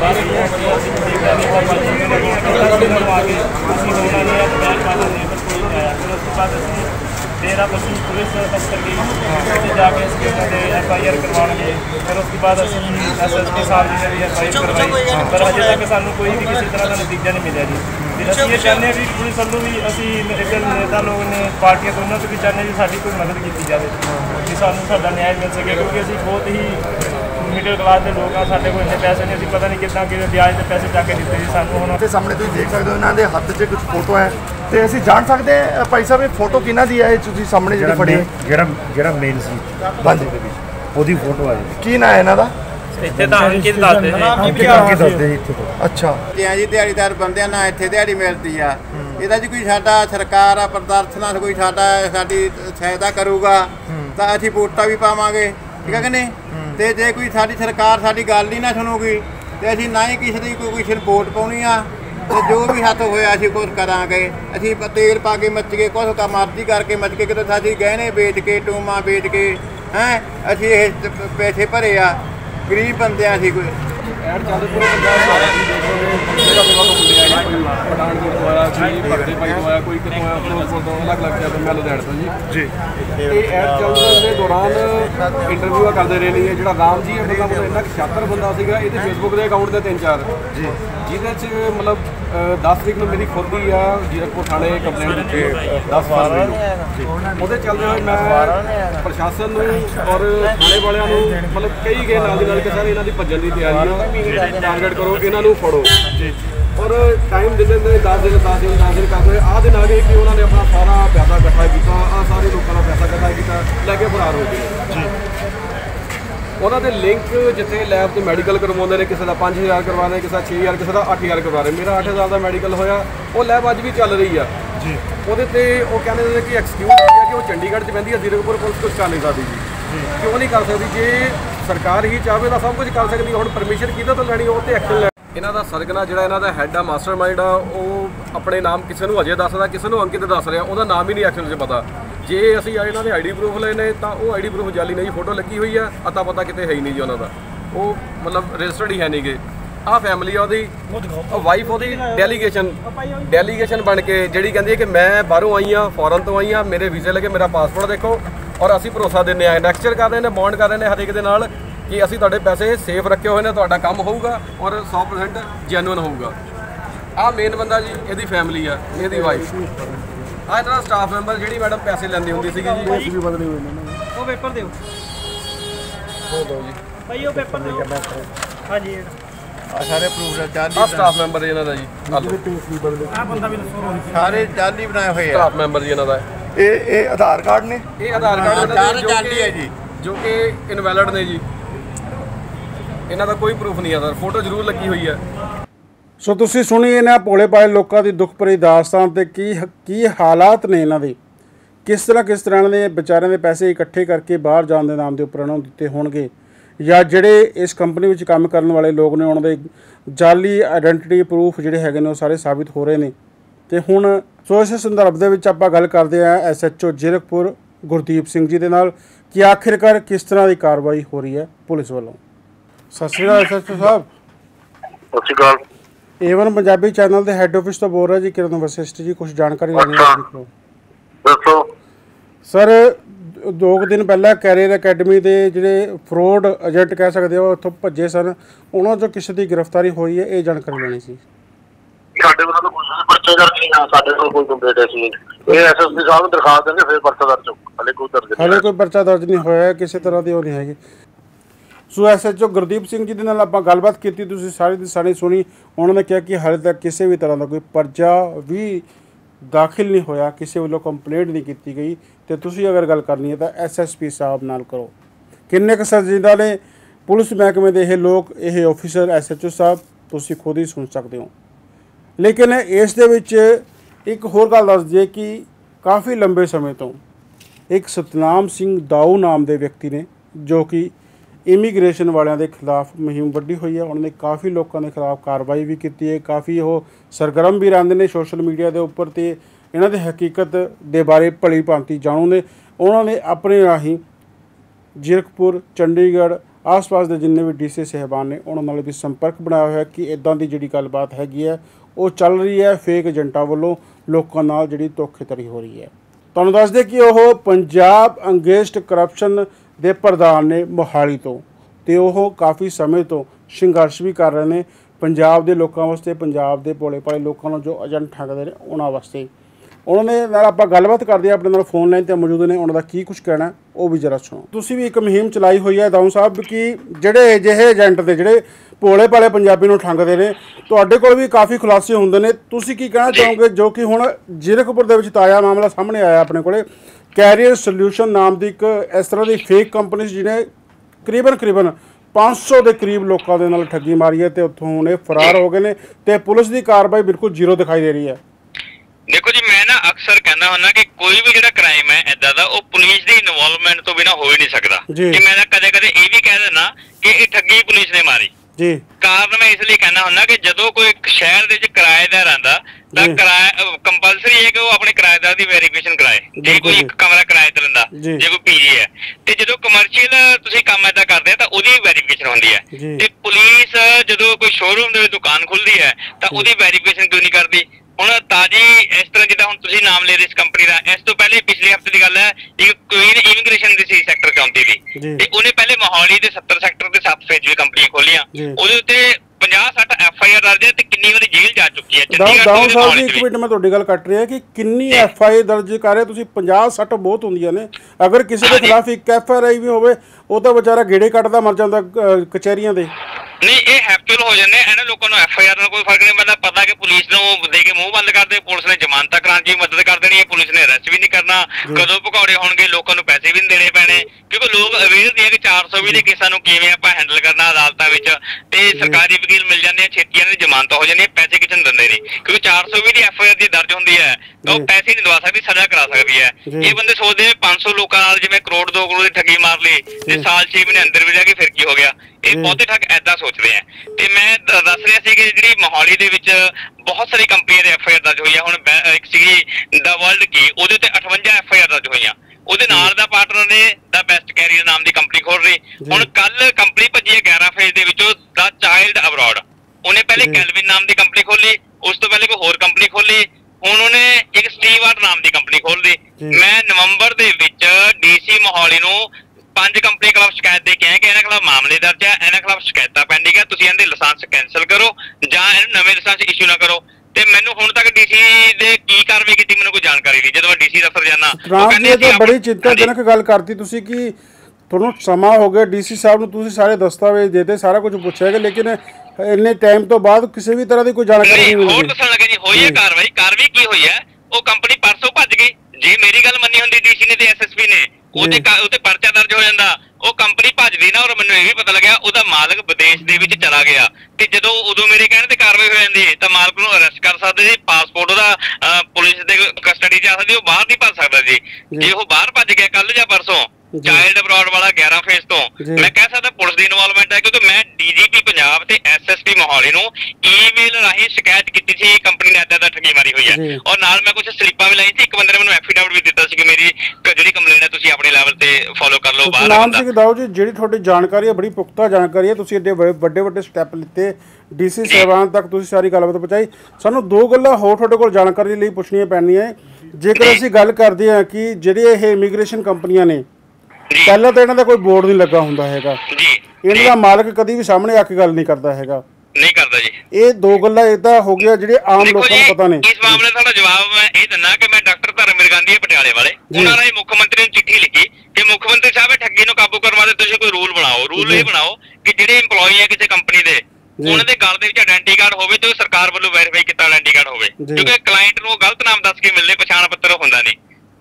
ਬਾਅਦ ਇਹ ਕਿ ਅਸੀਂ ਦੇਖ ਰਹੇ ਹਾਂ ਬਾਬਾ ਜੀ ਨੇ ਕਿਹਾ ਕਿ ਕੇ ਅਸੀਂ ਹੋਣਾ ਨਹੀਂ ਹੈ ਬਿਆਨ ਪਾ ਦਿੰਦੇ ਹਾਂ ਪਰ ਕੋਈ ਨਹੀਂ ਆਇਆ। ਫਿਰ ਉਸ ਤੋਂ ਬਾਅਦ ਅਸੀਂ ਰਾਤ ਅਸੀਂ ਪੁਲਿਸ ਦਫ਼ਤਰ ਗਏ ਉੱਥੇ ਜਾ ਕੇ ਅਸੀਂ ਉਹਨਾਂ ਦੇ ਐਫ ਆਈ ਆਰ ਕਰਵਾਉਣਗੇ। ਫਿਰ ਉਸ ਤੋਂ ਬਾਅਦ ਅਸੀਂ S S P Sahib ji ਨੇ ਵੀ ਐਫ ਆਈ ਆਰ ਕਰਵਾਈ। ਪਰ ਅਜੇ ਤੱਕ ਸਾਨੂੰ ਕੋਈ ਵੀ ਕਿਸੇ ਤਰ੍ਹਾਂ ਦਾ ਨਤੀਜਾ ਨਹੀਂ ਮਿਲਿਆ ਜੀ। ਤੇ ਅਸੀਂ ਇਹ ਚਾਹੁੰਦੇ ਹਾਂ ਵੀ ਪੁਲਿਸ ਵੱਲੋਂ ਵੀ ਅਸੀਂ ਇੱਧਰ ਨੇਤਾ ਲੋਕ ਨੇ ਪਾਰਟੀਆਂ ਤੋਂ ਉਹਨਾਂ ਤੋਂ ਵੀ ਚਾਹੁੰਦੇ ਹਾਂ ਵੀ ਸਾਡੀ ਕੋਈ ਮਦਦ ਕੀਤੀ ਜਾਵੇ। ਕਿ ਸਾਨੂੰ ਸਾਡਾ ਨਿਆਂ ਮਿਲ ਸਕੇ ਕਿਉਂਕਿ ਅਸੀਂ ਬਹੁਤ ਹੀ ਮਿਡਲ ਕਲਾਸ ਦੇ ਲੋਕ ਆ ਸਾਡੇ ਕੋਲ ਇੰਨੇ ਪੈਸੇ ਨਹੀਂ ਅਸੀਂ ਪਤਾ ਨਹੀਂ ਕਿੱਦਾਂ ਕਿਵੇਂ ਵਿਆਜ ਤੇ ਪੈਸੇ ਜਾ ਕੇ ਦਿੱਤੇ ਜੀ ਸਾਨੂੰ ਹੁਣ। ਤੇ ਸਾਹਮਣੇ ਤੁਸੀਂ ਦੇਖ ਸਕਦੇ ਹੋ ਇਹਨਾਂ ਦੇ ਹੱਥ 'ਚ ਕੁਝ ਫੋਟੋ ਹੈ। ਤੇ ਅਸੀਂ ਜਾਣ ਸਕਦੇ ਹਾਂ। ਭਾਈ ਸਾਹਿਬ ਇਹ ਫੋਟੋ ਕਿਹਨਾਂ ਦੀ ਹੈ ਇਹ ਤੁਸੀਂ ਸਾਹਮਣੇ ਜਿਹੜੀ ਫੜੀ ਹੈ ਜਿਹੜਾ ਜਿਹੜਾ ਮੇਨ ਸੀ। ਹਾਂਜੀ। ਉਹਦੀ ਫੋਟੋ ਆ ਕੀ ਨਾਂ ਹੈ ਇਹਨਾਂ ਦਾ? ਇੱਥੇ ਤਾਂ ਅੰਕਿਤ ਦੱਸਦੇ ਨੇ ਜੀ ਕੀ ਦੱਸਦੇ ਜੀ ਇੱਥੇ ਤੋਂ। ਅੱਛਾ। ਤੇ ਆ ਜੀ ਦਿਹਾੜੀਦਾਰ ਬੰਦਿਆਂ ਨਾਲ ਇੱਥੇ ਦਿਹਾੜੀ ਮਿਲਦੀ ਆ। ਇਹਦਾ ਜੀ ਕੋਈ ਸਾਡਾ ਸਰਕਾਰ ਆ ਪ੍ਰਦਰਸ਼ਨਾਂ ਕੋਈ ਸਾਡਾ ਸਾਡੀ ਸਹਾਇਤਾ ਕਰੂਗਾ ਤਾਂ ਅਸੀਂ ਵੋਟਾਂ ਵੀ ਪਾਵਾਂਗੇ। ਠੀਕ ਹੈ ਕਿ ਨਹੀਂ? ਤੇ ਜੇ ਕੋਈ ਸਾਡੀ ਸਰਕਾਰ ਸਾਡੀ ਗੱਲ ਹੀ ਨਾ ਸੁਣੂਗੀ ਤੇ ਅਸੀਂ ਨਾ ਹੀ ਕਿਸੇ ਦੀ ਕੋਈ ਕੋਈ ਵੋਟ ਪਾਉਣੀ ਆ। ਤੇ ਜੋ ਵੀ ਹੱਥ ਹੋਇਆ ਅਸੀਂ ਕੁਝ ਕਰਾਂਗੇ। ਅਸੀਂ ਤੇਲ ਪਾ ਕੇ ਮੱਚ ਕੇ ਕੁਝ ਕੰਮ ਮਰਜ਼ੀ ਕਰਕੇ ਮੱਚ ਕੇ ਕਿਤੇ ਸਾਡੀ ਗਹਿਣੇ ਵੇਚ ਕੇ ਟੂਮਾ ਵੇਚ ਕੇ ਹੈ ਅਸੀਂ ਇਹ ਤ- ਪੈਸੇ ਭਰੇ ਆ। ਗਰੀਬ ਬੰਦੇ ਆ ਅਸੀਂ ਕੋਈ। ਐਡ ਚੱਲਦੇ ਪੂਰੇ ਪੰਜਾਬ ਸਾਰਾ ਹੀ ਦੇਖੋਗੇ ਜਿਹੜਾ ਵੀ ਵੱਲੋਂ ਹੁੰਦੇ ਆ ਕੋਈ ਪਠਾਨਕੋਟ ਤੋਂ ਆਇਆ ਕੋਈ ਭਗਤੇ ਭਾਈ ਤੋਂ ਆਇਆ ਕੋਈ ਕਿਤੋਂ ਆਇਆ ਫਿਰੋਜ਼ਪੁਰ ਤੋਂ ਅਲੱਗ ਅਲੱਗ ਜਗ੍ਹਾ ਤੋਂ ਮੈਂ ਲੁਧਿਆਣੇ ਤੋਂ ਜੀ। ਜੀ। ਇਹ ਐਡ ਚੱਲਦੇ ਦੇ ਦੌਰਾਨ ਇੰਟਰਵਿਊ ਕਰਦੇ ਰਹੇ ਨੇ ਜਿਹੜਾ ਰਾਮ ਜੀ ਇਹ ਬੰਦਾ ਇੰਨਾ ਕੁ ਸ਼ਾਤਰ ਬੰਦਾ ਸੀਗਾ ਇਹਦੇ ਫੇਸਬੁੱਕ ਦੇ ਅਕਾਊਂਟ ਦੇ ਤਿੰਨ ਚਾਰ। ਜੀ। ਜਿਹਦੇ ਚ ਮਤਲਬ ਅ, 10 ਤਰੀਕ ਨੂੰ ਮੇਰੀ ਖੁਦ ਦੀ ਆ ਜੀਰਕਪੁਰ ਥਾਣੇ ਕੰਪਲੇਂਟ ਦਿੱਤੀ 10 ਫਰਵਰੀ ਉਹਦੇ ਚੱਲਦੇ ਹੋਏ ਮੈਂ ਪ੍ਰਸ਼ਾਸਨ ਨੂੰ ਔਰ ਥਾਣੇ ਵਾਲਿਆਂ ਨੂੰ ਮਤਲਬ ਕਈ ਗਏ ਨਾਲ ਦੀ ਨਾਲ ਕਿ ਸਰ ਇਹਨਾਂ ਦੀ ਭੱਜਣ ਦੀ ਤਿਆਰੀ ਆ। ਟਾਰਗੇਟ ਕਰੋ ਇਹਨਾਂ ਨੂੰ ਫੜੋ। ਔਰ ਟਾਈਮ ਦਿੰਦੇ ਨੇ 10 ਦਿਨ 10 ਦਿਨ 10 ਦਿਨ ਕਰਦੇ ਆਹ ਦੇ ਨਾਲ ਹੀ ਕਿ ਉਹਨਾਂ ਨੇ ਆਪਣਾ ਸਾਰਾ ਪੈਸਾ ਇਕੱਠਾ ਕੀਤਾ ਆ ਸਾਰੇ ਲੋਕਾਂ ਦਾ ਪੈਸਾ ਇਕੱਠਾ ਕੀਤਾ ਲੈ ਕੇ ਫਰਾਰ ਹੋ ਗਏ। ਜੀ। ਉਹਨਾਂ ਦੇ ਲਿੰਕ ਜਿੱਥੇ ਲੈਬ ਤੋਂ ਮੈਡੀਕਲ ਕਰਵਾਉਂਦੇ ਨੇ ਕਿਸੇ ਦਾ 5000 ਕਰਵਾ ਰਹੇ ਕਿਸੇ ਦਾ 6000 ਕਿਸੇ ਦਾ 8000 ਕਰਵਾ ਰਹੇ ਮੇਰਾ 8000 ਦਾ ਮੈਡੀਕਲ ਹੋਇਆ ਉਹ ਲੈਬ ਅੱਜ ਵੀ ਚੱਲ ਰਹੀ ਆ। ਜੀ। ਉਹਦੇ ਤੇ ਉਹ ਕਹਿੰਦੇ ਨੇ ਕਿ ਐਕਸਕਿਊਜ਼ ਹੈ ਕਿ ਉਹ ਚੰਡੀਗੜ੍ਹ 'ਚ ਬੈਂਦੀ ਹੈ ਜ਼ੀਰਕਪੁਰ ਪੁਲਿਸ ਕੁਝ ਕਰ ਨਹੀਂ ਸਕਦੀ ਜੀ। ਕਿਉਂ ਨਹੀਂ ਕਰ ਸਕਦੀ? ਜੇ ਸਰਕਾਰ ਹੀ ਚਾਹਵੇ ਤਾਂ ਸਭ ਕੁਝ ਕਰ ਸਕਦੀ। ਹੁਣ ਪਰਮਿਸ਼ਨ ਕਿਹਦੇ ਤੋਂ ਲੈਣੀ ਉਹ ਤੇ ਐਕਸ਼ਨ ਇਹਨਾਂ ਦਾ ਸਰਗਨਾ ਜਿਹੜਾ ਇਹਨਾਂ ਦਾ ਹੈੱਡ ਆ ਮਾਸਟਰਮਾਈਂਡ ਆ, ਉਹ ਆਪਣੇ ਨਾਮ ਕਿਸੇ ਨੂੰ ਅਜੇ ਦੱਸਦਾ, ਕਿਸੇ ਨੂੰ ਅੰਕਿਤ ਦੱਸ ਰਿਹਾ, ਉਹਦਾ ਨਾਮ ਹੀ ਨਹੀਂ ਐਕਚੁਅਲ 'ਚ ਪਤਾ। ਜੇ ਅਸੀਂ ਇਹਨਾਂ ਦੇ ਆਈਡੀ ਪ੍ਰੂਫ ਲਏ ਨੇ, ਤਾਂ ਉਹ ਆਈਡੀ ਪ੍ਰੂਫ ਜਾਲੀ ਨਹੀਂ ਫੋਟੋ ਲੱਗੀ ਹੋਈ ਆ ਅਤਾ ਪਤਾ ਕਿਤੇ ਹੈ ਹੀ ਨਹੀਂ ਜੀ ਉਹਨਾਂ ਦਾ। ਉਹ ਮਤਲਬ ਰਜਿਸਟਰਡ ਹੀ ਹੈ ਨਹੀਂਗੇ ਆਹ ਫੈਮਿਲੀ ਆ ਉਹਦੀ ਵਾਈਫ ਉਹਦੀ ਡੈਲੀਗੇਸ਼ਨ ਡੈਲੀਗੇਸ਼ਨ ਬਣ ਕੇ, ਜਿਹੜੀ ਕਹਿੰਦੀ ਹੈ ਕਿ ਮੈਂ ਬਾਹਰੋਂ ਆਈ ਆ ਫੋਰਨ ਤੋਂ ਆਈ ਆ ਮੇਰੇ ਵੀਜ਼ੇ ਲੱਗੇ ਮੇਰਾ ਪਾਸਪੋਰਟ ਦੇਖੋ, ਔਰ ਅਸੀਂ ਭਰੋਸਾ ਦਿੰਦੇ ਆ ਨੈਕਸਚਰ ਕਰ ਰਹੇ ਨੇ ਬੌਂਡ ਕਰ ਰਹੇ ਨੇ, ਹਰੇਕ ਦੇ ਨਾਲ। ਕਿ ਅਸੀਂ ਤੁਹਾਡੇ ਪੈਸੇ ਸੇਫ ਰੱਖੇ ਹੋਏ ਨੇ ਤੁਹਾਡਾ ਕੰਮ ਹੋਊਗਾ ਔਰ 100% ਜੈਨੂਇਨ ਹੋਊਗਾ। ਆਹ ਮੇਨ ਬੰਦਾ ਜੀ ਇਹਦੀ ਫੈਮਿਲੀ ਆ ਇਹਦੀ ਵਾਈਫ ਆਹ ਇਹਦਾ ਸਟਾਫ ਮੈਂਬਰ ਜਿਹੜੀ ਮੈਡਮ ਪੈਸੇ ਲੈਂਦੀ ਹੁੰਦੀ ਸੀਗੀ ਜੀ। ਉਹ ਪੇਪਰ ਦਿਓ। ਉਹ ਦੋ ਜੀ। ਭਾਈ ਉਹ ਪੇਪਰ ਦਿਓ। ਹਾਂਜੀ ਆ ਸਾਰੇ ਪ੍ਰੂਫ ਆਹ ਚਾਲੀ ਸਟਾਫ ਮੈਂਬਰ ਇਹਨਾਂ ਦਾ ਜੀ ਆ ਬੰਦਾ ਵੀ ਦੱਸੋ। ਸਾਰੇ ਚਾਲੀ ਬਣਾਏ ਹੋਏ ਆ। ਸਟਾਫ ਮੈਂਬਰ ਜੀ ਇਹਨਾਂ ਦਾ। ਇਹ ਇਹ ਆਧਾਰ ਕਾਰਡ ਨੇ? ਇਹ ਆਧਾਰ ਕਾਰਡ ਇਹਨਾਂ ਚਾਰ ਚਾਲੀ ਹੈ ਕਿ ਜੀ। ਜੋ ਕਿ ਇਨਵੈਲਿਡ ਨੇ ਜੀ। ਇਹਨਾਂ ਦਾ ਕੋਈ ਪ੍ਰੂਫ ਨਹੀਂ ਆਦਾ ਫੋਟੋ ਜ਼ਰੂਰ ਲੱਗੀ ਹੋਈ ਹੈ ਸੋ ਤੁਸੀਂ ਸੁਣੀ ਇਹਨਾਂ ਭੋਲੇ ਭਾਲੇ ਲੋਕਾਂ ਦੀ ਦੁੱਖ ਭਰੀ ਦਾਸਤਾਨ ਤੇ ਕੀ ਕੀ ਹਾਲਾਤ ਨੇ ਇਹਨਾਂ ਦੇ? ਕਿਸ ਤਰ੍ਹਾਂ ਕਿਸ ਤਰ੍ਹਾਂ ਦੇ ਵਿਚਾਰਿਆਂ ਦੇ ਪੈਸੇ ਇਕੱਠੇ ਕਰਕੇ ਬਾਹਰ ਜਾਣ ਦੇ ਨਾਮ ਦੇ ਉੱਪਰ ਇਹਨਾਂ ਨੂੰ ਦਿੱਤੇ ਹੋਣਗੇ? ਜਾਂ ਜਿਹੜੇ ਇਸ ਕੰਪਨੀ ਵਿੱਚ ਕੰਮ ਕਰਨ ਵਾਲੇ ਲੋਕ ਨੇ, ਉਹਨਾਂ ਦੇ ਜਾਲੀ ਆਇਡੈਂਟੀਟੀ ਪ੍ਰੂਫ ਜਿਹੜੇ ਹੈਗੇ ਨੇ, ਉਹ ਸਾਰੇ ਸਾਬਿਤ ਹੋ ਰਹੇ ਨੇ? ਤੇ ਹੁਣ ਸੋ ਇਸ ਸੰਦਰਭ ਦੇ ਵਿੱਚ ਆਪਾਂ ਗੱਲ ਕਰਦੇ ਹਾਂ ਐਸਐਚਓ ਜ਼ਿਰਕਪੁਰ ਗੁਰਦੀਪ ਸਿੰਘ ਜੀ ਦੇ ਨਾਲ, ਕਿ ਆਖਿਰਕਾਰ ਕਿਸ ਤਰ੍ਹਾਂ ਦੀ ਕਾਰਵਾਈ ਹੋ ਰਹੀ ਹੈ ਪੁਲਿਸ ਵੱਲੋਂ? ਸਤਿ ਸ਼੍ਰੀ ਅਕਾਲ ਐਸਐਚਓ ਸਾਹਿਬ ਸਤਿ ਸ਼੍ਰੀ ਅਕਾਲ। ਏਵਨ ਪੰਜਾਬੀ ਚੈਨਲ ਦੇ ਹੈੱਡ ਆਫਿਸ ਤੋਂ ਬੋਲ ਰਿਹਾ ਜੀ ਕਿਰਨ ਵਸਿਸ਼ਟ ਜੀ ਕੁਝ ਜਾਣਕਾਰੀ ਲੈਣੀ ਹੈ ਦੱਸੋ। ਸਰ ਦੋ ਦਿਨ ਪਹਿਲਾਂ ਕੈਰੀਅਰ ਅਕੈਡਮੀ ਦੇ ਜਿਹੜੇ ਫਰੋਡ ਏਜੰਟ ਕਹਿ ਸਕਦੇ ਹੋ ਉੱਥੋਂ ਭੱਜੇ ਸਨ। ਉਹਨਾਂ ਚੋਂ ਕਿਸੇ ਦੀ ਗ੍ਰਿਫਤਾਰੀ ਹੋਈ ਹੈ ਇਹ ਜਾਣਕਾਰੀ ਲੈਣੀ ਸੀ। ਸਾਡੇ ਵੱਲੋਂ ਤਾਂ ਕੁਝ ਪਰਚੇ ਦਰਜ ਨਹੀਂ ਆ ਸਾਡੇ ਕੋਲ ਕੋਈ ਕੰਪਲੇਂਟ ਐਸੀ ਇਹ ਐਸਐਸਪੀ ਸਾਹਿਬ ਨੂੰ ਦਰਖਾਸਤ ਦੇਣਗੇ ਫਿਰ ਪਰਚਾ ਦਰਜ ਹਲੇ ਕੋਈ ਦਰਜ ਨਹੀਂ ਹਾਲੇ ਕੋਈ ਪਰਚਾ ਦਰਜ ਨਹੀਂ ਹੋਇਆ ਕਿਸੇ ਤਰ੍ਹਾਂ ਦੀ ਉਹ ਨਹੀਂ ਹੈਗੀ। ਸੋ ਐਸਐਚਓ ਗੁਰਦੀਪ ਸਿੰਘ ਜੀ ਦੇ ਨਾਲ ਆਪਾਂ ਗੱਲਬਾਤ ਕੀਤੀ, ਤੁਸੀਂ ਸਾਰੀ ਦੀ ਸਾਰੀ ਸੁਣੀ। ਉਹਨਾਂ ਨੇ ਕਿਹਾ ਕਿ ਹਾਲੇ ਤੱਕ ਕਿਸੇ ਵੀ ਤਰ੍ਹਾਂ ਦਾ ਕੋਈ ਪਰਜ਼ਾ ਵੀ ਦਾਖਲ ਨਹੀਂ ਹੋਇਆ, ਕਿਸੇ ਵੱਲੋਂ ਕੰਪਲੇਂਟ ਨਹੀਂ ਕੀਤੀ ਗਈ। ਤੇ ਤੁਸੀਂ ਅਗਰ ਗੱਲ ਕਰਨੀ ਹੈ ਤਾਂ ਐਸਐਸਪੀ ਸਾਹਿਬ ਨਾਲ ਕਰੋ। ਕਿੰਨੇ ਕੁ ਸਰਜੀਦਾ ਨੇ? ਪੁਲਿਸ ਮਹਿਕਮੇ ਦੇ ਇਹ ਲੋਕ, ਇਹ ਆਫੀਸਰ ਐਸਐਚਓ ਸਾਹਿਬ, ਤੁਸੀਂ ਖੁਦ ਹੀ ਸੁਣ ਸਕਦੇ ਹੋ। ਲੇਕਿਨ ਇਸ ਦੇ ਵਿੱਚ ਇੱਕ ਹੋਰ ਗੱਲ ਦੱਸ ਦਈਏ ਕਿ ਕਾਫੀ ਲੰਬੇ ਸਮੇਂ ਤੋਂ ਇੱਕ ਸਤਨਾਮ ਸਿੰਘ ਦਾਊ ਨਾਮ ਦੇ ਵਿਅਕਤੀ ਨੇ, ਜੋ ਕਿ ਇਮੀਗ੍ਰੇਸ਼ਨ ਵਾਲਿਆਂ ਦੇ ਖਿਲਾਫ ਮੁਹਿੰਮ ਵੱਡੀ ਹੋਈ ਹੈ। ਉਹਨਾਂ ਨੇ ਕਾਫੀ ਲੋਕਾਂ ਦੇ ਖਿਲਾਫ ਕਾਰਵਾਈ ਵੀ ਕੀਤੀ ਹੈ। ਕਾਫੀ ਉਹ ਸਰਗਰਮ ਵੀ ਰਹਿੰਦੇ ਨੇ ਸੋਸ਼ਲ ਮੀਡੀਆ ਦੇ ਉੱਪਰ ਤੇ ਇਹਨਾਂ ਦੇ ਹਕੀਕਤ ਦੇ ਬਾਰੇ ਭਲੀ ਭਾਂਤੀ ਜਾਣੂ ਨੇ। ਉਹਨਾਂ ਨੇ ਆਪਣੇ ਰਾਹੀਂ ਜੀਰਕਪੁਰ, ਚੰਡੀਗੜ੍ਹ, ਆਸ-ਪਾਸ ਦੇ ਜਿੰਨੇ ਵੀ ਡੀਸੀ ਸਹਿਬਾਨ ਨੇ, ਉਹਨਾਂ ਨਾਲ ਵੀ ਸੰਪਰਕ ਬਣਾਇਆ ਹੋਇਆ ਕਿ ਇਦਾਂ ਦੀ ਜਿਹੜੀ ਗੱਲਬਾਤ ਹੈਗੀ ਹੈ, ਉਹ ਚੱਲ ਰਹੀ ਹੈ ਫੇਕ ਏਜੰਟਾਂ ਵੱਲੋਂ ਲੋਕਾਂ ਨਾਲ ਜਿਹੜੀ ਧੋਖੇਧੜੀ ਹੋ ਰਹੀ ਹੈ। ਤੁਹਾਨੂੰ ਦੱਸ ਦੇ ਕਿ ਉਹ ਪੰਜਾਬ ਅੰਗੇਸਟ ਕਰਪਸ਼ਨ ਦੇ ਪ੍ਰਧਾਨ ਨੇ ਮੋਹਾਲੀ ਤੋਂ। ਤੇ ਉਹ ਕਾਫੀ ਸਮੇਂ ਤੋਂ ਸੰਘਰਸ਼ ਵੀ ਕਰ ਰਹੇ ਨੇ। ਪੰਜਾਬ ਦੇ ਲੋਕਾਂ ਵਾਸਤੇ, ਪੰਜਾਬ ਦੇ ਭੋਲੇ ਭਾਲੇ ਲੋਕਾਂ ਨੂੰ ਜੋ ਏਜੰਟ ਠੱਗਦੇ ਨੇ, ਉਹਨਾਂ ਵਾਸਤੇ। ਉਹਨਾਂ ਦੇ ਨਾਲ ਆਪਾਂ ਗੱਲਬਾਤ ਕਰਦੇ ਹਾਂ, ਆਪਣੇ ਨਾਲ ਫੋਨ ਲਾਈਨ ਤੇ ਮੌਜੂਦ ਨੇ। ਉਹਨਾਂ ਦਾ ਕੀ ਕੁਝ ਕਹਿਣਾ, ਉਹ ਵੀ ਜਰਾ ਸੁਣੋ। ਤੁਸੀਂ ਵੀ ਇੱਕ ਮੁਹਿੰਮ ਚਲਾਈ ਹੋਈ ਹੈ ਦਾਊ ਸਾਹਿਬ, ਕਿ ਜਿਹੜੇ ਅਜਿਹੇ ਏਜੰਟ ਦੇ ਜਿਹੜੇ ਭੋਲੇ ਭਾਲੇ ਪੰਜਾਬੀ ਨੂੰ ਠੰਗਦੇ ਨੇ, ਤੁਹਾਡੇ ਕੋਲ ਵੀ ਕਾਫੀ ਖੁਲਾਸੇ ਹੁੰਦੇ ਨੇ। ਤੁਸੀਂ ਕੀ ਕਹਿਣਾ ਚਾਹੋਗੇ, ਜੋ ਕਿ ਹੁਣ ਜ਼ੀਰਕਪੁਰ ਦੇ ਵਿੱਚ ਤਾਜ਼ਾ ਮਾਮਲਾ ਸਾਹਮਣੇ ਆਇਆ ਆਪਣੇ ਕੋਲੇ ਕੈਰੀਅਰ ਸੋਲੂਸ਼ਨ ਨਾਮ ਦੀ ਇੱਕ ਇਸ ਤਰ੍ਹਾਂ ਦੀ ਫੇਕ ਕੰਪਨੀ ਜਿਹਨੇ ਕਰੀਬਨ ਕਰੀਬਨ 500 ਦੇ ਕਰੀਬ ਲੋਕਾਂ ਦੇ ਨਾਲ ਠੱਗੀ ਮਾਰੀ ਹੈ ਤੇ ਉੱਥੋਂ ਹੁਣ ਇਹ ਫਰਾਰ ਹੋ ਗਏ ਨੇ ਤੇ ਪੁਲਿਸ ਦੀ ਕਾਰਵਾਈ ਬਿਲਕੁਲ ਜ਼ੀਰੋ ਦਿਖਾਈ ਦੇ ਰਹੀ ਹੈ। ਦੇਖੋ ਜੀ ਮੈਂ ਨਾ ਅਕਸਰ ਕਹਿੰਦਾ ਹੁੰਦਾ ਕਿ ਕੋਈ ਵੀ ਜਿਹੜਾ ਕ੍ਰਾਈਮ ਹੈ ਐਦਾਂ ਦਾ ਉਹ ਪੁਲਿਸ ਦੀ ਇਨਵੋਲਵਮੈਂਟ ਤੋਂ ਬਿਨਾ ਹੋ ਹੀ ਨਹੀਂ ਸਕਦਾ। ਕਿ ਮੈਂ ਨਾ ਕਦੇ ਕਦੇ ਇਹ ਵੀ ਕਹਿ ਦਿੰਦਾ ਕਿ ਇਹ ਠੱਗੀ ਪੁਲਿਸ ਨੇ ਮਾਰੀ। ਜੀ। ਕਾਰਨ ਮੈਂ ਇਸ ਲਈ ਕਹਿੰਦਾ ਹੁੰਦਾ ਕਿ ਜਦੋਂ ਕੋਈ ਇੱਕ ਸ਼ਹਿਰ ਦੇ ਵਿੱਚ ਕਿਰਾਏਦਾਰ ਆਂਦਾ ਤਾਂ। ਕਿਰਾਇਆ ਕੰਪਲਸਰੀ ਹੈ ਕਿ ਉਹ ਆਪਣੇ ਕਿਰਾਏਦਾਰ ਦੀ ਵੈਰੀਫਿਕੇਸ਼ਨ ਕਰਾਏ ਜੇ ਕੋਈ। ਇੱਕ ਕਮਰਾ ਕਿਰਾਏ ਤੇ ਲੈਂਦਾ ਜੀ। ਕੋਈ ਪੀਜੀ ਹੈ ਤੇ ਜਦੋਂ ਕਮਰਸ਼ੀਅਲ ਤੁਸੀਂ ਕੰਮ ਐਦਾਂ ਕਰਦੇ ਆ ਤਾਂ ਉਹਦੀ ਵੈਰੀਫਿਕੇਸ਼ਨ ਹੁੰਦੀ। ਹੈ ਤੇ ਪੁਲਿਸ ਜਦੋਂ ਕੋਈ ਸ਼ੋਰੂਮ ਦੇ ਵਿੱਚ ਦੁਕਾਨ ਖੁੱਲਦੀ ਹੈ ਤਾਂ ਉਹਦੀ ਵੈਰੀਫਿਕੇਸ਼ਨ ਕਿਉਂ ਨਹੀਂ ਕਰਦੀ ਹੁਣ ਤਾਜੀ ਇਸ ਤਰ੍ਹਾਂ ਜਿੱਦਾਂ ਹੁਣ ਤੁਸੀਂ ਨਾਮ ਲੈ ਰਹੇ ਇਸ ਕੰਪਨੀ ਦਾ ਇਸ ਤੋਂ ਪਹਿਲੇ ਪਿਛਲੇ ਹਫ਼ਤੇ ਦੀ ਗੱਲ ਹੈ ਇੱਕ ਕੁਈਨ ਇਮੀਗ੍ਰੇਸ਼ਨ ਦੀ ਸੀ ਸੈਕਟਰ 34 ਜੀ। ਦੀ ਤੇ ਉਹਨੇ ਪਹਿਲੇ ਮੋਹਾਲੀ ਦੇ 70 ਸੈਕਟਰ ਦੇ 7 ਫੇਜ ਵੀ ਕੰਪਨੀਆਂ ਖੋਲੀਆਂ। ਉਹਦੇ ਉੱਤੇ 50 60 ਐਫ ਆਈ ਆਰ ਦਰਜ ਹੈ ਤੇ ਕਿੰਨੀ ਵਾਰੀ ਜੇਲ੍ਹ ਜਾ ਚੁੱਕੀ ਹੈ? ਦਾਊ ਚੰਡੀਗੜ੍ਹ ਦਾਊ ਤੋਂ ਸਾਹਿਬ ਮੋਹਾਲੀ ਜੀ ਚ ਇੱਕ ਵੀ। ਮਿੰਟ ਮੈਂ ਤੁਹਾਡੀ ਗੱਲ ਕੱਟ ਰਿਹਾ ਕਿ ਕਿੰਨੀ ਐਫ ਆਈ ਦਰਜ ਕਰ ਰਹੇ ਤੁਸੀਂ 50 60 ਬਹੁਤ ਹੁੰਦੀਆਂ ਨੇ। ਅਗਰ ਕਿਸੇ ਦੇ। ਖਿਲਾਫ ਇੱਕ ਐਫ ਆਰ ਆਈ ਵੀ ਹੋਵੇ ਉਹ ਤਾਂ ਵਿਚਾਰਾ ਗੇੜੇ ਕੱਢਦਾ ਮਰ ਜਾਂਦਾ ਕਚਹਿਰੀਆਂ ਦੇ। ਨਹੀਂ ਇਹ ਹੈਪਚੁਅਲ ਹੋ ਜਾਂਦੇ ਆ। ਇਹਨਾਂ ਲੋਕਾਂ ਨੂੰ ਐਫ ਆਈ ਆਰ ਨਾਲ ਕੋਈ ਫ਼ਰਕ ਨਹੀਂ ਪੈਂਦਾ ਪਤਾ ਕਿ ਪੁਲਿਸ ਨੂੰ ਦੇ ਕੇ ਮੂੰਹ ਬੰਦ ਕਰਦੇ ਪੁਲਿਸ ਨੇ ਜ਼ਮਾਨਤਾਂ ਕਰਾਉਣ 'ਚ ਮਦਦ ਕਰ ਦੇਣੀ ਹੈ ਪੁਲਿਸ ਨੇ ਅਰੈਸਟ ਵੀ ਨਹੀਂ ਕਰਨਾ ਕਦੋਂ ਭਗੌੜੇ ਹੋਣਗੇ ਲੋਕਾਂ ਨੂੰ ਪੈਸੇ ਵੀ ਨਹੀਂ ਦੇਣੇ ਪੈਣੇ ਕਿਉਂਕਿ ਲੋਕ ਅਵੇਅਰ ਹੈ ਕਿ 420 ਦੇ ਕੇਸਾਂ ਨੂੰ ਕਿਵੇਂ ਆਪਾਂ ਹੈਂਡਲ ਕਰਨਾ ਅਦਾਲਤਾਂ ਵਿੱਚ ਤੇ ਸਰਕਾਰੀ ਵਕੀਲ ਮਿਲ ਜਾਂਦੇ ਆ ਛੇਤੀਆਂ ਦੀ ਜ਼ਮਾਨਤ ਹੋ ਜਾਂਦੀ ਹੈ ਪੈਸੇ ਕਿਸੇ ਨੂੰ ਦਿੰਦੇ ਨਹੀਂ ਕਿਉਂਕਿ 420 ਦੀ ਐਫ ਆਈ ਆਰ ਦੀ ਦਰਜ ਹੁੰਦੀ ਹੈ ਤਾਂ ਉਹ। ਪੈਸੇ ਨਹੀਂ ਦਵਾ ਸਕਦੀ ਸਜ਼ਾ ਕਰਾ ਸਕਦੀ ਹੈ। ਇਹ ਬੰਦੇ ਸੋਚਦੇ ਨੇ 500 ਲੋਕਾਂ ਨਾਲ ਜਿਵੇਂ ਕਰੋੜ 2 ਕਰੋੜ ਦੀ ਠੱਗੀ ਮਾਰ ਲਈ ਤੇ। ਸਾਲ 6 ਮਹੀਨੇ ਅੰਦਰ ਵੀ ਰਹਿ ਕੇ ਫਿਰ ਕੀ ਹੋ ਗਿਆ ਇਹ। ਬਹੁਤੇ ਠੱਗ ਐਦਾਂ ਸੋਚਦੇ ਆ। ਤੇ ਮੈਂ ਦੱਸ ਰਿਹਾ ਸੀ ਕਿ ਜਿਹੜੀ ਮੋਹਾਲੀ ਦੇ ਵਿੱਚ ਬਹੁਤ ਸਾਰੀ ਕੰਪਨੀਆਂ ਦੇ ਐਫ ਆਈ ਆਰ ਦਰਜ ਹੋਈ ਆ ਹੁਣ ਇੱਕ ਸੀਗੀ ਦਾ ਵਰਲਡ ਕੀ ਉਹਦੇ ਉੱਤੇ 58 ਐਫ ਆਈ ਆਰ ਦਰਜ ਹੋਈਆਂ। ਉਹਦੇ ਨਾਲ ਦਾ ਪਾਰਟਨਰ ਨੇ ਦਾ ਬੈਸਟ ਕੈਰੀਅਰ ਨਾਮ ਦੀ ਕੰਪਨੀ ਖੋਲ ਰਹੀ ਹੁਣ ਕੱਲ ਕੰਪਨੀ ਭੱਜੀ ਹੈ 11 ਫੇਜ਼ ਦੇ ਵਿੱਚੋਂ ਦਾ ਚਾਈਲਡ ਅਬਰੋਡ। ਉਹਨੇ ਪਹਿਲੇ। ਕੈਲਵਿਨ ਨਾਮ ਦੀ ਕੰਪਨੀ ਖੋਲੀ ਉਸ ਤੋਂ ਪਹਿਲੇ ਕੋਈ ਹੋਰ ਕੰਪਨੀ ਖੋਲੀ ਹੁਣ ਉਹਨੇ ਇੱਕ ਸਟੀਵ ਨਾਮ ਦੀ ਕੰਪਨੀ ਖੋਲ ਲਈ। ਮੈਂ ਨਵੰਬਰ ਦੇ ਵਿੱਚ ਡੀਸੀ ਮੋਹਾਲੀ ਨੂੰ ਪੰਜ ਕੰਪਨੀ ਖਿਲਾਫ ਸ਼ਿਕਾਇਤ ਦੇ ਕੇ ਆਏ ਕਿ ਇਹਨਾਂ ਖਿਲਾਫ ਮਾਮਲੇ ਦਰਜ ਹੈ ਇਹਨਾਂ ਖਿਲਾਫ ਸ਼ਿਕਾਇਤਾਂ ਪੈਂਡਿੰਗ ਹੈ ਤੁਸੀਂ ਇਹਦੇ ਲਾਇਸੈਂਸ ਕੈਨਸਲ ਕਰੋ ਜਾਂ ਇਹਨੂੰ ਨਵੇਂ ਲਾਇਸੈਂਸ ਇਸ਼ੂ ਨਾ ਕਰੋ। ਤੇ ਮੈਨੂੰ ਹੁਣ ਤੱਕ ਡੀਸੀ ਦੇ ਕੀ ਕਾਰਵਾਈ ਕੀਤੀ ਮੈਨੂੰ ਕੋਈ ਜਾਣਕਾਰੀ ਨਹੀਂ। ਜਦੋਂ ਮੈਂ ਡੀਸੀ ਦਫ਼ਤਰ ਜਾਣਾ ਜੀ ਇਹ ਤਾਂ ਬੜੀ ਚਿੰਤਾਜਨਕ ਗੱਲ ਕਰਤੀ ਤੁਸੀਂ ਕਿ ਤੁਹਾਨੂੰ ਸਮਾਂ ਹੋ ਗਿਆ। ਡੀਸੀ ਸਾਹਿਬ ਨੂੰ ਤੁਸੀਂ ਸਾਰੇ ਦਸਤਾਵੇਜ਼ ਦੇਤੇ ਸਾਰਾ ਕੁਝ ਪੁੱਛਿਆ ਗਿਆ ਲੇਕਿਨ ਇੰਨੇ ਟਾਈਮ ਤੋਂ ਬਾਅਦ ਕਿਸੇ ਵੀ ਤਰ੍ਹਾਂ ਦੀ ਕੋਈ ਜਾਣਕਾਰੀ ਨਹੀਂ ਨਹੀਂ ਹੋਰ ਮਿਲੀ ਦੱਸਣ ਲੱਗੇ ਜੀ ਹੋਈ ਹੈ। ਕਾਰਵਾਈ। ਕਾਰਵਾਈ ਕੀ ਹੋਈ ਹੈ? ਉਹ ਕੰਪਨੀ ਪਰਸੋਂ ਭੱਜ ਗਈ। ਜੇ ਮੇਰੀ ਗੱਲ ਮੰਨੀ ਹੁੰਦੀ ਡੀਸੀ ਨੇ ਤੇ ਐਸਐਸਪੀ ਨੇ। ਉਹਦੇ ਉਹਤੇ ਪਰਚਾ ਦਰਜ ਹੋ ਜਾਂਦਾ। ਉਹ ਕੰਪਨੀ ਭੱਜਦੀ ਨਾ ਔਰ ਮੈਨੂੰ ਇਹ ਵੀ ਪਤਾ ਲੱਗਿਆ ਉਹਦਾ ਮਾਲਕ ਵਿਦੇਸ਼ ਦੇ ਵਿੱਚ ਚਲਾ ਗਿਆ। ਤੇ ਜਦੋਂ ਉਦੋਂ ਮੇਰੇ ਕਹਿਣ ਤੇ ਕਾਰਵਾਈ ਹੋ ਜਾਂਦੀ ਤਾਂ ਮਾਲਕ ਨੂੰ ਅਰੈਸਟ ਕਰ ਸਕਦੇ ਸੀ ਪਾਸਪੋਰਟ ਉਹਦਾ ਪੁਲਿਸ ਦੇ ਕਸਟਡੀ 'ਚ ਆ ਸਕਦੀ ਉਹ ਬਾਹਰ ਨਹੀਂ ਭੱਜ ਸਕਦਾ ਜੀ। ਜੇ। ਉਹ ਬਾਹਰ ਭੱਜ ਗਿਆ ਕੱਲ ਜਾਂ ਪਰਸੋਂ। ਚਾਈਲਡ ਅਬਰੋਡ ਵਾਲਾ 11 ਫੇਸ ਤੋਂ। ਮੈਂ ਕਹਿ ਸਕਦਾ ਪੁਲਿਸ ਦੀ ਇਨਵੋਲਵਮੈਂਟ ਹੈ ਕਿਉਂਕਿ ਮੈਂ ਡੀਜੀਪੀ ਪੰਜਾਬ ਤੇ ਐਸਐਸਪੀ ਮੋਹਾਲੀ ਨੂੰ ਈਮੇਲ ਰਾਹੀਂ ਸ਼ਿਕਾਇਤ ਕੀਤੀ ਸੀ ਕੰਪਨੀ ਨੇ ਏਦਾਂ ਦਾ ਠੱਗੀ ਮਾਰੀ ਹੋਈ। ਹੈ। ਔਰ ਨਾਲ ਮੈਂ ਕੁਝ ਸਲਿੱਪਾਂ ਵੀ ਲਾਈ ਸੀ ਇੱਕ ਬੰਦੇ ਨੇ ਮੈਨੂੰ ਐਫੀਡੈਵਿਟ ਵੀ ਦਿੱਤਾ ਸੀ ਕਿ ਮੇਰੀ ਜਿਹੜੀ ਕੰਪਲੇਂਟ ਹੈ ਤੁਸੀਂ ਆਪਣੇ ਲੈਵਲ ਤੇ ਫੋਲੋ ਕਰ ਲਓ ਬਾਹਰ ਨਾਮ ਸਿੰਘ ਦਾਊ ਜੀ ਜਿਹੜੀ ਤੁਹਾਡੀ ਜਾਣਕਾਰੀ ਹੈ ਬੜੀ ਪੁਖਤਾ ਜਾਣਕਾਰੀ ਹੈ ਤੁਸੀਂ ਏਡੇ ਵੱਡੇ- ਵੱਡੇ ਵੱਡੇ ਸਟੈਪ ਲਿੱਤੇ। ਡੀਸੀ ਸਾਹਿਬਾਨ ਤੱਕ ਤੁਸੀਂ ਸਾਰੀ ਗੱਲਬਾਤ ਪਹੁੰਚਾਈ। ਸਾਨੂੰ ਦੋ ਗੱਲਾਂ ਹੋਰ ਤੁਹਾਡੇ ਕੋਲ ਜਾਣਕਾਰੀ ਲਈ ਪੁੱਛਣੀਆਂ ਪੈਣੀਆਂ। ਜੇਕਰ ਅਸੀਂ ਗੱਲ ਕਰਦੇ ਹਾਂ ਕਿ ਜਿਹੜੇ ਇਹ ਇਮੀਗ੍ਰੇਸ਼ਨ ਕੰਪਨੀਆਂ ਨੇ ਜੀ। ਪਹਿਲਾਂ ਤਾਂ ਇਹਨਾਂ ਦਾ ਕੋਈ ਬੋਰਡ ਨਹੀਂ ਲੱਗਾ ਹੁੰਦਾ ਹੈਗਾ। ਜੀ। ਇਹਨਾਂ ਦਾ ਮਾਲਕ ਕਦੀ ਵੀ ਸਾਹਮਣੇ ਆ ਕੇ ਗੱਲ ਨਹੀਂ ਕਰਦਾ ਹੈਗਾ। ਨਹੀਂ ਕਰਦਾ ਜੀ। ਇਹ ਦੋ ਗੱਲਾਂ ਇਦਾਂ ਹੋ ਗਿਆ ਜਿਹੜੇ ਆਮ ਲੋਕਾਂ ਨੂੰ ਪਤਾ ਨੇ। ਇਸ ਮਾਮਲੇ ਦਾ ਜਵਾਬ ਮੈਂ ਇਹ ਦਿੰਦਾ ਕਿ ਮੈਂ ਡਾਕਟਰ ਧਰਮਵੀਰ ਗਾਂਧੀ ਪਟਿਆਲੇ ਵਾਲੇ। ਉਹਨਾਂ ਨੇ ਮੁੱਖ ਮੰਤਰੀ ਨੂੰ ਚਿੱਠੀ ਲਿਖੀ ਕਿ ਮੁੱਖ ਮੰਤਰੀ ਸਾਹਿਬ ਇਹ ਠੱਗੀ ਨੂੰ ਕਾਬੂ ਕਰਨ ਵਾਸਤੇ ਤੁਸੀਂ ਕੋਈ ਰੂਲ ਬਣਾਓ। ਰੂਲ। ਇਹ ਬਣਾਓ ਕਿ ਜਿਹੜੇ EMPLOYE ਹੈ ਕਿਸੇ ਕੰਪਨੀ ਦੇ। ਉਹਨਾਂ ਦੇ ਗਲ ਦੇ ਵਿੱਚ ਆਇਡੈਂਟੀ ਕਾਰਡ ਹੋਵੇ ਤੇ ਸਰਕਾਰ ਵੱਲੋਂ ਵੈਰੀਫਾਈ ਕੀਤਾ ਆਇਡੈਂਟੀ ਕਾਰਡ ਹੋਵੇ। ਕਿਉਂਕਿ ਕਲਾਇੰਟ ਨੂੰ ਗਲਤ ਨਾਮ ਦੱਸ ਕੇ ਮਿਲਦੇ ਪਛਾਣ ਪੱਤਰ ਹੁੰਦਾ ਨਹੀਂ।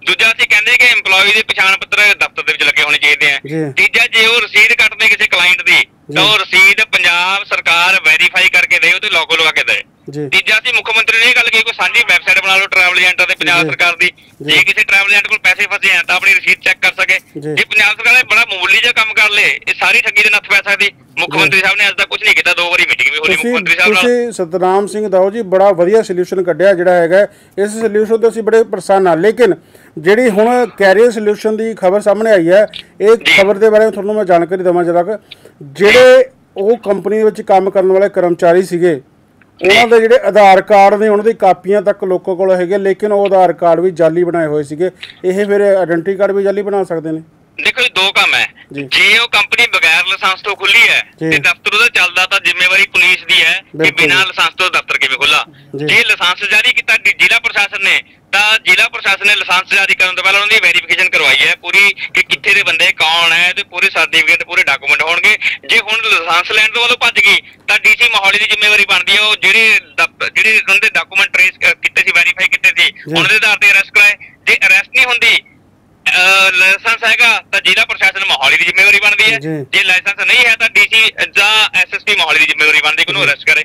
ਦੂਜਾ ਅਸੀਂ ਕਹਿੰਦੇ ਕਿ EMPLOYE ਦੇ ਪਛਾਣ ਪੱਤਰ ਦਫ਼ਤਰ ਦੇ ਵਿੱਚ ਲੱਗੇ ਹੋਣੇ ਚਾਹੀਦੇ। ਆ ਤੀਜਾ ਜੇ ਉਹ ਰਸੀਦ ਕੱਟਦੇ ਕਿਸੇ ਕਲਾਇੰਟ ਦੀ ਤਾਂ ਉਹ ਰਸੀਦ ਪੰਜਾਬ ਸਰਕਾਰ ਵੈਰੀਫਾਈ ਕਰਕੇ ਦੇ ਉਹ ਤੇ ਲੋਗੋ ਲਗਾ ਕੇ ਦੇ ਤੀਜਾ ਸੀ ਮੁੱਖ ਮੰਤਰੀ ਨੇ ਇਹ ਗੱਲ ਕਹੀ ਕੋਈ ਸਾਂਝੀ ਵੈਬਸਾਈਟ ਬਣਾ ਲਓ ਟਰੈਵਲ ਏਜੰਟਾਂ ਤੇ ਪੰਜਾਬ। ਸਰਕਾਰ ਦੀ ਜੀ। ਕਿਸੇ ਟਰੈਵਲ ਏਜੰਟ ਕੋਲ ਪੈਸੇ ਫਸੇ ਆ ਤਾਂ ਆਪਣੀ ਰਸੀਦ ਚੈੱਕ ਕਰ ਸਕੇ ਜੀ। ਪੰਜਾਬ ਸਰਕਾਰ ਨੇ ਬੜਾ ਮਾਮੂਲੀ ਜਿਹਾ ਕੰਮ ਕਰ ਲੇ ਇਹ ਸਾਰੀ ਠੱਗੀ ਦੇ ਨੱਥ ਪੈ ਸਕਦੀ ਮੁੱਖ। ਮੰਤਰੀ ਸਾਹਿਬ ਨੇ ਅੱਜ ਤੱਕ ਕੁਝ ਨਹੀਂ ਕੀਤਾ ਦੋ ਵਾਰੀ ਮੀਟਿੰਗ ਵੀ ਹੋਈ ਮੁੱਖ ਮੰਤਰੀ ਸਾਹਿਬ ਨਾਲ ਤੁਸੀਂ ਸਤਨਾਮ ਸਿੰਘ ਦਾਓ ਜੀ ਬੜਾ ਵਧੀਆ ਸੋਲੂਸ਼ਨ ਕੱਢਿਆ ਜਿਹੜਾ ਹੈਗਾ ਇਸ ਸੋਲੂਸ਼ਨ ਤੋਂ ਅਸੀਂ ਬੜੇ ਪ੍ਰਸੰਨ ਹਾਂ ਲੇਕਿਨ ਜਿਹੜੀ ਹੁਣ ਕੈਰੀਅਰ ਸੋਲੂਸ਼ਨ ਦੀ ਖਬਰ ਸਾਹਮਣੇ ਆਈ ਹੈ ਇਹ ਖਬਰ ਦੇ ਬਾਰੇ ਤੁਹਾਨੂੰ ਮੈਂ ਜਾਣਕਾਰੀ ਦੇਵਾਂ ਜਰਾ ਜਿਹੜੇ ਉਹ ਕੰਪਨੀ ਦੇ ਵਿੱਚ ਕੰਮ ਕਰਨ ਵਾਲੇ ਕਰਮਚਾਰੀ ਸੀਗੇ ਉਹਨਾਂ ਦੇ ਜਿਹੜੇ ਆਧਾਰ ਕਾਰਡ ਨੇ ਉਹਨਾਂ ਦੀ ਕਾਪੀਆਂ ਤੱਕ ਲੋਕਾਂ ਕੋਲ ਹੈਗੇ ਲੇਕਿਨ ਉਹ ਆਧਾਰ ਕਾਰਡ ਵੀ ਜਾਲੀ ਬਣਾਏ ਹੋਏ ਸੀਗੇ। ਇਹ ਫਿਰ ਆਇਡੈਂਟੀ ਕਾਰਡ ਵੀ ਜਾਲੀ ਬਣਾ ਸਕਦੇ ਨੇ। ਦੇਖੋ ਜੀ ਦੋ ਕੰਮ ਹੈ ਜੀ। ਉਹ ਕੰਪਨੀ ਬਗੈਰ ਲਾਇਸੈਂਸ ਤੋਂ ਖੁੱਲੀ ਹੈ। ਤੇ ਦਫ਼ਤਰ ਉਹਦਾ ਚੱਲਦਾ ਤਾਂ ਜ਼ਿੰਮੇਵਾਰੀ ਪੁਲਿਸ ਦੀ ਹੈ ਕਿ ਬਿਨਾਂ। ਲਾਇਸੈਂਸ ਤੋਂ ਦਫ਼ਤਰ ਕਿਵੇਂ ਖੁੱਲਾ ਜੀ। ਲਾਇਸੈਂਸ ਜਾਰੀ ਕੀਤਾ ਜ਼ਿਲ੍ਹਾ ਪ੍ਰਸ਼ਾਸਨ ਨੇ ਤਾਂ ਜ਼ਿਲ੍ਹਾ ਪ੍ਰਸ਼ਾਸਨ ਨੇ ਲਾਇਸੈਂਸ ਜਾਰੀ ਕਰਨ ਤੋਂ ਪਹਿਲਾਂ ਉਹਨਾਂ ਦੀ ਵੈਰੀਫਿਕੇਸ਼ਨ ਕਰਵਾਈ ਹੈ ਪੂਰੀ ਕਿ ਕਿੱਥੇ ਦੇ ਬੰਦੇ ਕੌਣ ਹੈ ਤੇ ਪੂਰੇ ਸਰਟੀਫਿਕੇਟ ਪੂਰੇ ਡਾਕੂਮੈਂਟ ਹੋਣਗੇ ਜੇ ਹੁਣ ਲਾਇਸੈਂਸ ਲੈਣ ਤੋਂ ਵੱਲੋਂ ਭੱਜ ਗਈ ਤਾਂ ਡੀਸੀ ਮੋਹਾਲੀ ਦੀ ਜ਼ਿੰਮੇਵਾਰੀ ਬਣਦੀ ਹੈ ਉਹ ਜਿਹੜੇ ਜਿਹੜੇ ਉਹਨਾਂ ਦੇ ਡਾਕੂਮੈਂਟ ਟ੍ਰੇਸ ਕੀਤੇ ਸੀ ਵੈਰੀਫਾਈ ਕੀਤੇ ਸੀ ਉਹਨਾਂ ਦੇ ਆਧਾਰ ਤੇ ਅਰੈਸਟ ਕਰਾਏ ਜੇ ਅਰੈਸਟ ਨਹੀਂ ਹੁੰਦੀ ਲਾਇਸੈਂਸ ਹੈਗਾ ਤਾਂ ਜ਼ਿਲ੍ਹਾ ਪ੍ਰਸ਼ਾਸਨ ਮੋਹਾਲੀ ਦੀ ਜ਼ਿੰਮੇਵਾਰੀ ਬਣਦੀ ਹੈ। ਜੀ। ਲਾਇਸੈਂਸ ਨਹੀਂ ਹੈ ਤਾਂ ਡੀਸੀ ਜਾਂ ਐਸਐਸਪੀ ਮੋਹਾਲੀ ਦੀ ਜ਼ਿੰਮੇਵਾਰੀ ਬਣਦੀ ਹੈ ਕਿ ਉਹਨੂੰ ਅਰੈਸਟ ਕਰੇ।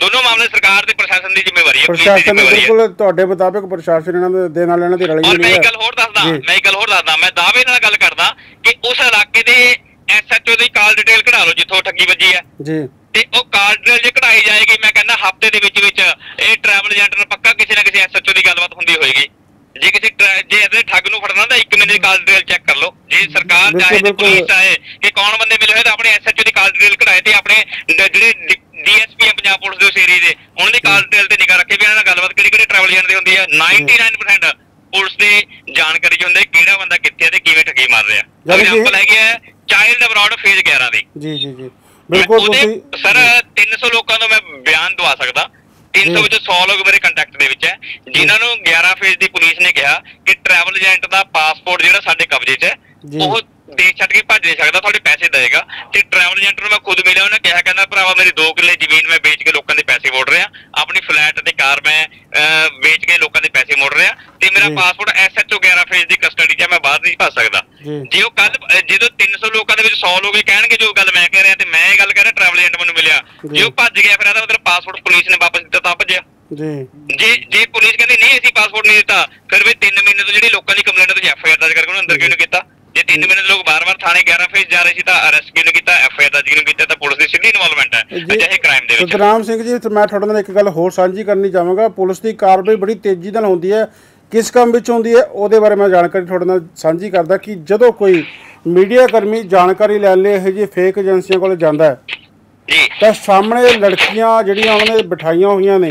ਦੋਨੋਂ ਮਾਮਲੇ ਸਰਕਾਰ ਤੇ ਪ੍ਰਸ਼ਾਸਨ ਦੀ ਜ਼ਿੰਮੇਵਾਰੀ ਹੈ ਪ੍ਰਸ਼ਾਸਨ ਹੈ। ਬਿਲਕੁਲ ਤੁਹਾਡੇ ਮੁਤਾਬਿਕ ਪ੍ਰਸ਼ਾਸਨ ਇਹਨਾਂ ਦੇ- ਨਾਲ ਇਹਨਾਂ ਦੀ ਰਲੀ ਔਰ ਮਿਲੀ ਮੈਂ ਹੈ। ਇੱਕ ਗੱਲ ਹੋਰ ਦੱਸਦਾ। ਮੈਂ ਇੱਕ ਗੱਲ ਹੋਰ ਦੱਸਦਾ ਮੈਂ ਦਾਅਵੇ ਨਾਲ ਗੱਲ ਕਰਦਾ ਕਿ ਉਸ ਇਲਾਕੇ ਦੇ ਐਸਐਚਓ ਦੀ ਕਾਲ ਡਿਟੇਲ ਕਢਾ ਲਓ ਜਿੱਥੋਂ ਠੱਗੀ ਵੱਜੀ ਹੈ। ਜੀ। ਤੇ ਉਹ ਕਾਲ ਡਿਟੇਲ ਜੇ ਕਢਾਈ ਜਾਏਗੀ ਮੈਂ ਕਹਿੰਦਾ ਹਫ਼ਤੇ ਦੇ ਵਿੱਚ ਵਿੱਚ ਇਹ ਟਰੈਵਲ ਏਜੰਟ ਨਾਲ ਪੱਕਾ ਕਿਸੇ ਨਾ ਕਿਸੇ ਐਸਐਚਓ ਦੀ ਗੱਲਬਾਤ ਹੁੰਦੀ ਹੋਏਗੀ। ਜੇ ਕਿਸੇ ਜੇ ਇਹਦੇ ਠੱਗ ਨੂੰ ਫੜਨਾ ਤਾਂ ਇੱਕ ਮਹੀਨੇ ਦੀ ਕਾਲ ਡਿਟੇਲ ਚੈੱਕ ਕਰ ਲਓ। ਜੇ ਸਰਕਾਰ ਚਾਹੇ ਤੇ। ਪੁਲਿਸ ਚਾਹੇ ਕਿ ਕੌਣ ਬੰਦੇ ਮਿਲੇ ਹੋਏ ਤਾਂ ਆਪਣੇ ਐਸਐਚਓ ਦੀ ਕਾਲ ਡਿਟੇਲ ਕਢਾਏ ਤੇ ਆਪਣੇ ਜਿਹੜੇ ਡੀਐਸਪੀ ਆ ਪੰਜਾਬ ਪੁਲਿਸ ਦੇ ਉਸ ਏਰੀਏ ਦੇ ਉਹਨਾਂ ਦੀ ਕਾਲ ਡਿਟੇਲ ਤੇ ਨਿਗਾਹ ਰੱਖੇ ਵੀ ਇਹਨਾਂ ਨਾਲ ਗੱਲਬਾਤ ਕਿਹੜੀ ਕਿਹੜੇ ਟਰੈਵਲ ਏਜੰਟ ਦੀ ਹੁੰਦੀ ਹੈ 99% ਪੁਲਿਸ ਦੀ ਜਾਣਕਾਰੀ ਚ ਹੁੰਦੇ ਕਿਹੜਾ ਬੰਦਾ ਕਿੱਥੇ ਹੈ ਤੇ ਕਿਵੇਂ ਠੱਗੀ ਮਾਰ ਰਿਹਾ। ਐਗਜ਼ਾਮਪਲ ਹੈਗੀ ਹੈ ਚਾਈਲਡ ਅਬਰਾਡ ਫੇਜ਼ 11 ਦੀ। ਜੀ ਜੀ ਜੀ। ਬਿਲਕੁਲ ਤੁਸੀਂ ਸਰ 300 ਲੋਕਾਂ ਨੂੰ ਮੈਂ ਬਿਆਨ ਦਵਾ ਸਕਦਾ। 300 ਜੀ। ਵਿੱਚੋਂ 100 ਲੋਕ ਮੇਰੇ ਕੰਟੈਕਟ ਦੇ ਵਿੱਚ ਹੈ ਜਿਨ੍ਹਾਂ ਨੂੰ 11 ਫੇਜ਼ ਦੀ ਪੁਲਿਸ ਨੇ ਕਿਹਾ ਕਿ ਟਰੈਵਲ ਏਜੰਟ ਦਾ ਪਾਸਪੋਰਟ ਜਿਹੜਾ ਸਾਡੇ ਕਬਜ਼ੇ 'ਚ ਹੈ। ਉਹ ਦੇਸ਼ ਛੱਡ ਕੇ ਭੱਜ ਨਹੀਂ ਸਕਦਾ ਤੁਹਾਡੇ ਪੈਸੇ ਦੇਗਾ ਤੇ ਟਰੈਵਲ ਏਜੰਟ ਨੂੰ ਮੈਂ ਖੁਦ ਮਿਲਿਆ ਉਹਨੇ ਕਿਹਾ ਕਹਿੰਦਾ ਭਰਾਵਾ ਮੇਰੀ 2 ਕਿੱਲੇ ਜ਼ਮੀਨ ਮੈਂ ਵੇਚ ਕੇ ਲੋਕਾਂ ਦੇ ਪੈਸੇ ਮੋੜ ਰਿਹਾ। ਆਪਣੀ ਫਲੈਟ ਤੇ ਕਾਰ ਮੈਂ ਵੇਚ ਕੇ ਲੋਕਾਂ ਦੇ ਪੈਸੇ ਮੋੜ ਰਿਹਾ। ਤੇ ਮੇਰਾ। ਪਾਸਪੋਰਟ ਐਸਐਚਓ 11 ਫੇਜ਼ ਦੀ ਕਸਟਡੀ 'ਚ ਹੈ ਮੈਂ ਬਾਹਰ ਨਹੀਂ ਭੱਜ ਸਕਦਾ। ਜੀ। ਉਹ ਕੱਲ ਜਦੋਂ 300 ਲੋਕਾਂ ਦੇ ਵਿੱਚ 100 ਲੋਕ ਹੀ ਕਹਿਣਗੇ ਜੋ ਗੱਲ ਮੈਂ ਕਹਿ ਰਿਹਾ ਤੇ ਮੈਂ ਇਹ ਗੱਲ ਕਹਿ ਰਿਹਾ ਟਰੈਵਲ ਏਜੰਟ ਮੈਨੂੰ ਮਿਲਿਆ। ਜੀ। ਉਹ ਭੱਜ ਗਿਆ ਫਿਰ ਇਹਦਾ ਮਤਲਬ ਪਾਸਪੋਰਟ ਪੁਲਿਸ ਨੇ ਵਾਪਸ ਦਿੱਤਾ ਤਾਂ ਭੱਜਿਆ। ਜੀ। ਜੇ ਜੇ ਪੁਲਿਸ ਕਹਿੰਦੀ ਨਹੀਂ ਅਸੀਂ ਪਾਸਪੋਰਟ ਨਹੀਂ ਦਿੱਤਾ ਫਿਰ ਵੀ 3 ਮਹੀਨੇ ਤੋਂ ਜਿਹੜੀ ਲੋਕਾਂ ਦੀ ਕੰਪਲੇਂਟ ਤੇ ਐਫ ਆਈ ਆਰ ਦਰਜ ਕਰਕੇ ਉਹਨੂੰ ਅੰਦਰ ਕਿਉਂ ਨਹੀਂ ਕੀਤਾ? ਜੇ 3 ਮਹੀਨੇ ਲੋਕ ਬਾਰ-ਬਾਰ ਥਾਣੇ 11 ਫੇਸ ਜਾ ਰਹੇ ਸੀ ਤਾਂ ਅਰੈਸਟ ਕਿਉਂ ਕੀਤਾ ਐਫ ਆਈ ਆਰ ਦਰਜ ਕਿਉਂ ਕੀਤਾ ਤਾਂ ਪੁਲਿਸ ਦੀ ਸਿੱਧੀ ਇਨਵੋਲਵਮੈਂਟ ਹੈ ਅਜਿਹੇ ਕ੍ਰਾਈਮ ਦੇ ਵਿੱਚ। ਸਤਨਾਮ ਸਿੰਘ ਜੀ ਮੈਂ ਤੁਹਾਡੇ ਨਾਲ ਇੱਕ ਗੱਲ ਹੋਰ ਸਾਂਝੀ ਕਰਨੀ ਚਾਹਾਂਗਾ। ਪੁਲਿਸ ਦੀ ਕਾਰਵਾਈ ਬੜੀ ਤੇਜ਼ੀ ਨਾਲ ਹੁੰਦੀ ਹੈ। ਕਿਸ ਕੰਮ ਵਿੱਚ ਹੁੰਦੀ ਹੈ ਉਹਦੇ ਬਾਰੇ ਮੈਂ ਜਾਣਕਾਰੀ ਤੁਹਾਡੇ ਨਾਲ ਸਾਂਝੀ ਕਰਦਾ ਕਿ ਜਦੋਂ ਕੋਈ ਮੀਡੀਆ ਕਰਮੀ ਜਾਣਕਾਰੀ ਲੈਣ ਲਈ ਇਹੋ ਜਿਹੀ ਫੇਕ ਏਜੰਸੀਆਂ ਕੋਲ ਜਾਂਦਾ ਹੈ ਜੀ। ਤਾਂ ਸਾਹਮਣੇ ਲੜਕੀਆਂ ਜਿਹੜੀਆਂ ਉਹਨਾਂ ਨੇ ਬਿਠਾਈਆਂ ਹੋਈਆਂ ਨੇ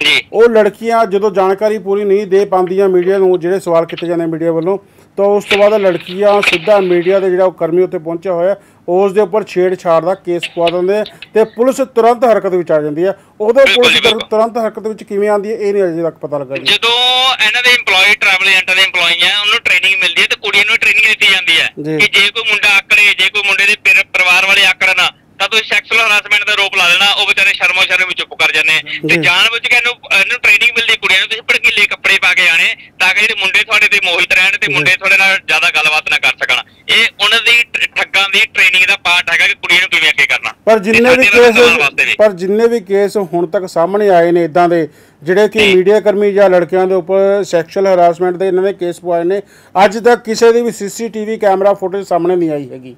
ਜੀ। ਉਹ ਲੜਕੀਆਂ ਜਦੋਂ ਜਾਣਕਾਰੀ ਪੂਰੀ ਨਹੀਂ ਦੇ ਪਾਉਂਦੀਆਂ ਮੀਡੀਆ ਨੂੰ ਜਿਹੜੇ ਸਵਾਲ ਕੀਤੇ ਜਾਂਦੇ ਮੀਡੀਆ ਵੱਲੋਂ ਤਾਂ ਉਸ ਤੋਂ ਬਾਅਦ ਲੜਕੀਆਂ ਸਿੱਧਾ ਮੀਡੀਆ ਦੇ ਜਿਹੜਾ ਉਹ ਕਰਮੀ ਉੱਤੇ ਪਹੁੰਚਿਆ ਹੋਇਆ ਉਸ ਦੇ ਉੱਪਰ ਛੇੜਛਾੜ ਦਾ ਕੇਸ ਪਵਾ ਦਿੰਦੇ ਤੇ ਪੁਲਿਸ ਤੁਰੰਤ ਹਰਕਤ ਵਿੱਚ ਆ ਜਾਂਦੀ ਹੈ ਉਦੋਂ ਪੁਲਿਸ। ਤੁਰੰਤ ਹਰਕਤ ਵਿੱਚ ਕਿਵੇਂ ਆਉਂਦੀ ਹੈ ਇਹ ਨਹੀਂ ਅਜੇ ਤੱਕ ਪਤਾ ਲੱਗਾ ਜੀ ਜਦੋਂ ਇਹਨਾਂ ਦੇ EMPLOYE ਟਰੈਵਲ ਏਜੰਟਾਂ ਦੇ EMPLOYE ਆ ਉਹਨੂੰ ਟ੍ਰੇਨਿੰਗ ਮਿਲਦੀ ਹੈ ਤੇ ਕੁੜੀਆਂ ਨੂੰ ਟ੍ਰੇਨਿੰਗ ਦਿੱਤੀ ਜਾਂਦੀ ਹੈ। ਕਿ ਜੇ ਕੋਈ ਮੁੰਡਾ ਆਕੜੇ ਜੇ ਕੋਈ ਮੁੰਡੇ ਦੇ ਪਿਰ- ਪਰਿਵਾਰ ਵਾਲੇ ਆਕੜਨ ਤਾਂ ਤੁਸੀਂ ਸੈਕਸੁਅਲ ਹਰਾਸਮੈਂਟ ਦਾ ਰੋਪ ਲਾ ਦੇਣਾ ਉਹ ਵਿਚਾਰੇ ਸ਼ਰਮੋ ਸ਼ਰਮ ਵਿੱਚ ਜਾਂਦੇ ਤੇ। ਜਾਣ ਬੁੱਝ ਕੇ ਇਹਨੂੰ ਇਹਨੂੰ ਟ੍ਰੇਨਿੰਗ ਮਿਲਦੀ ਕੁੜੀਆਂ ਨੂੰ ਤੁਸੀਂ ਭੜਕੀਲੇ ਕੱਪੜੇ ਪਾ ਕੇ ਆਣੇ ਤਾਂ ਕਿ ਜਿਹੜੇ ਮੁੰਡੇ ਤੁਹਾਡੇ ਤੇ ਮੋਹਿਤ ਰਹਿਣ ਤੇ ਮੁੰਡੇ ਤੁਹਾਡੇ ਨਾਲ ਜ਼ਿਆਦਾ ਗੱਲਬਾਤ ਨਾ ਕਰ ਸਕਣ। ਇਹ ਉਹਨਾਂ ਦੀ ਠੱਗਾਂ ਦੀ ਟ੍ਰੇਨਿੰਗ ਦਾ ਪਾਰਟ ਹੈਗਾ ਕਿ ਕੁੜੀਆਂ ਨੂੰ ਕਿਵੇਂ ਅੱਗੇ ਕਰਨਾ। ਪਰ ਜਿੰਨੇ ਵੀ ਕੇਸ। ਪਰ ਜਿੰਨੇ ਵੀ ਕੇਸ ਹੁਣ ਤੱਕ ਸਾਹਮਣੇ ਆਏ ਨੇ ਇਦਾਂ ਦੇ ਜਿਹੜੇ ਕਿ ਮੀਡੀਆ ਕਰਮੀ ਜਾਂ ਲੜਕਿਆਂ ਦੇ ਉੱਪਰ ਸੈਕਸ਼ੂਅਲ ਹਰਾਸਮੈਂਟ ਦੇ ਇਹਨਾਂ ਨੇ ਕੇਸ ਪਵਾਏ ਨੇ ਅੱਜ ਤੱਕ ਕਿਸੇ ਦੀ ਵੀ ਸੀਸੀਟੀਵੀ ਕੈਮਰਾ ਫੁਟੇਜ ਸਾਹਮਣੇ ਨਹੀਂ ਆਈ ਹੈਗੀ।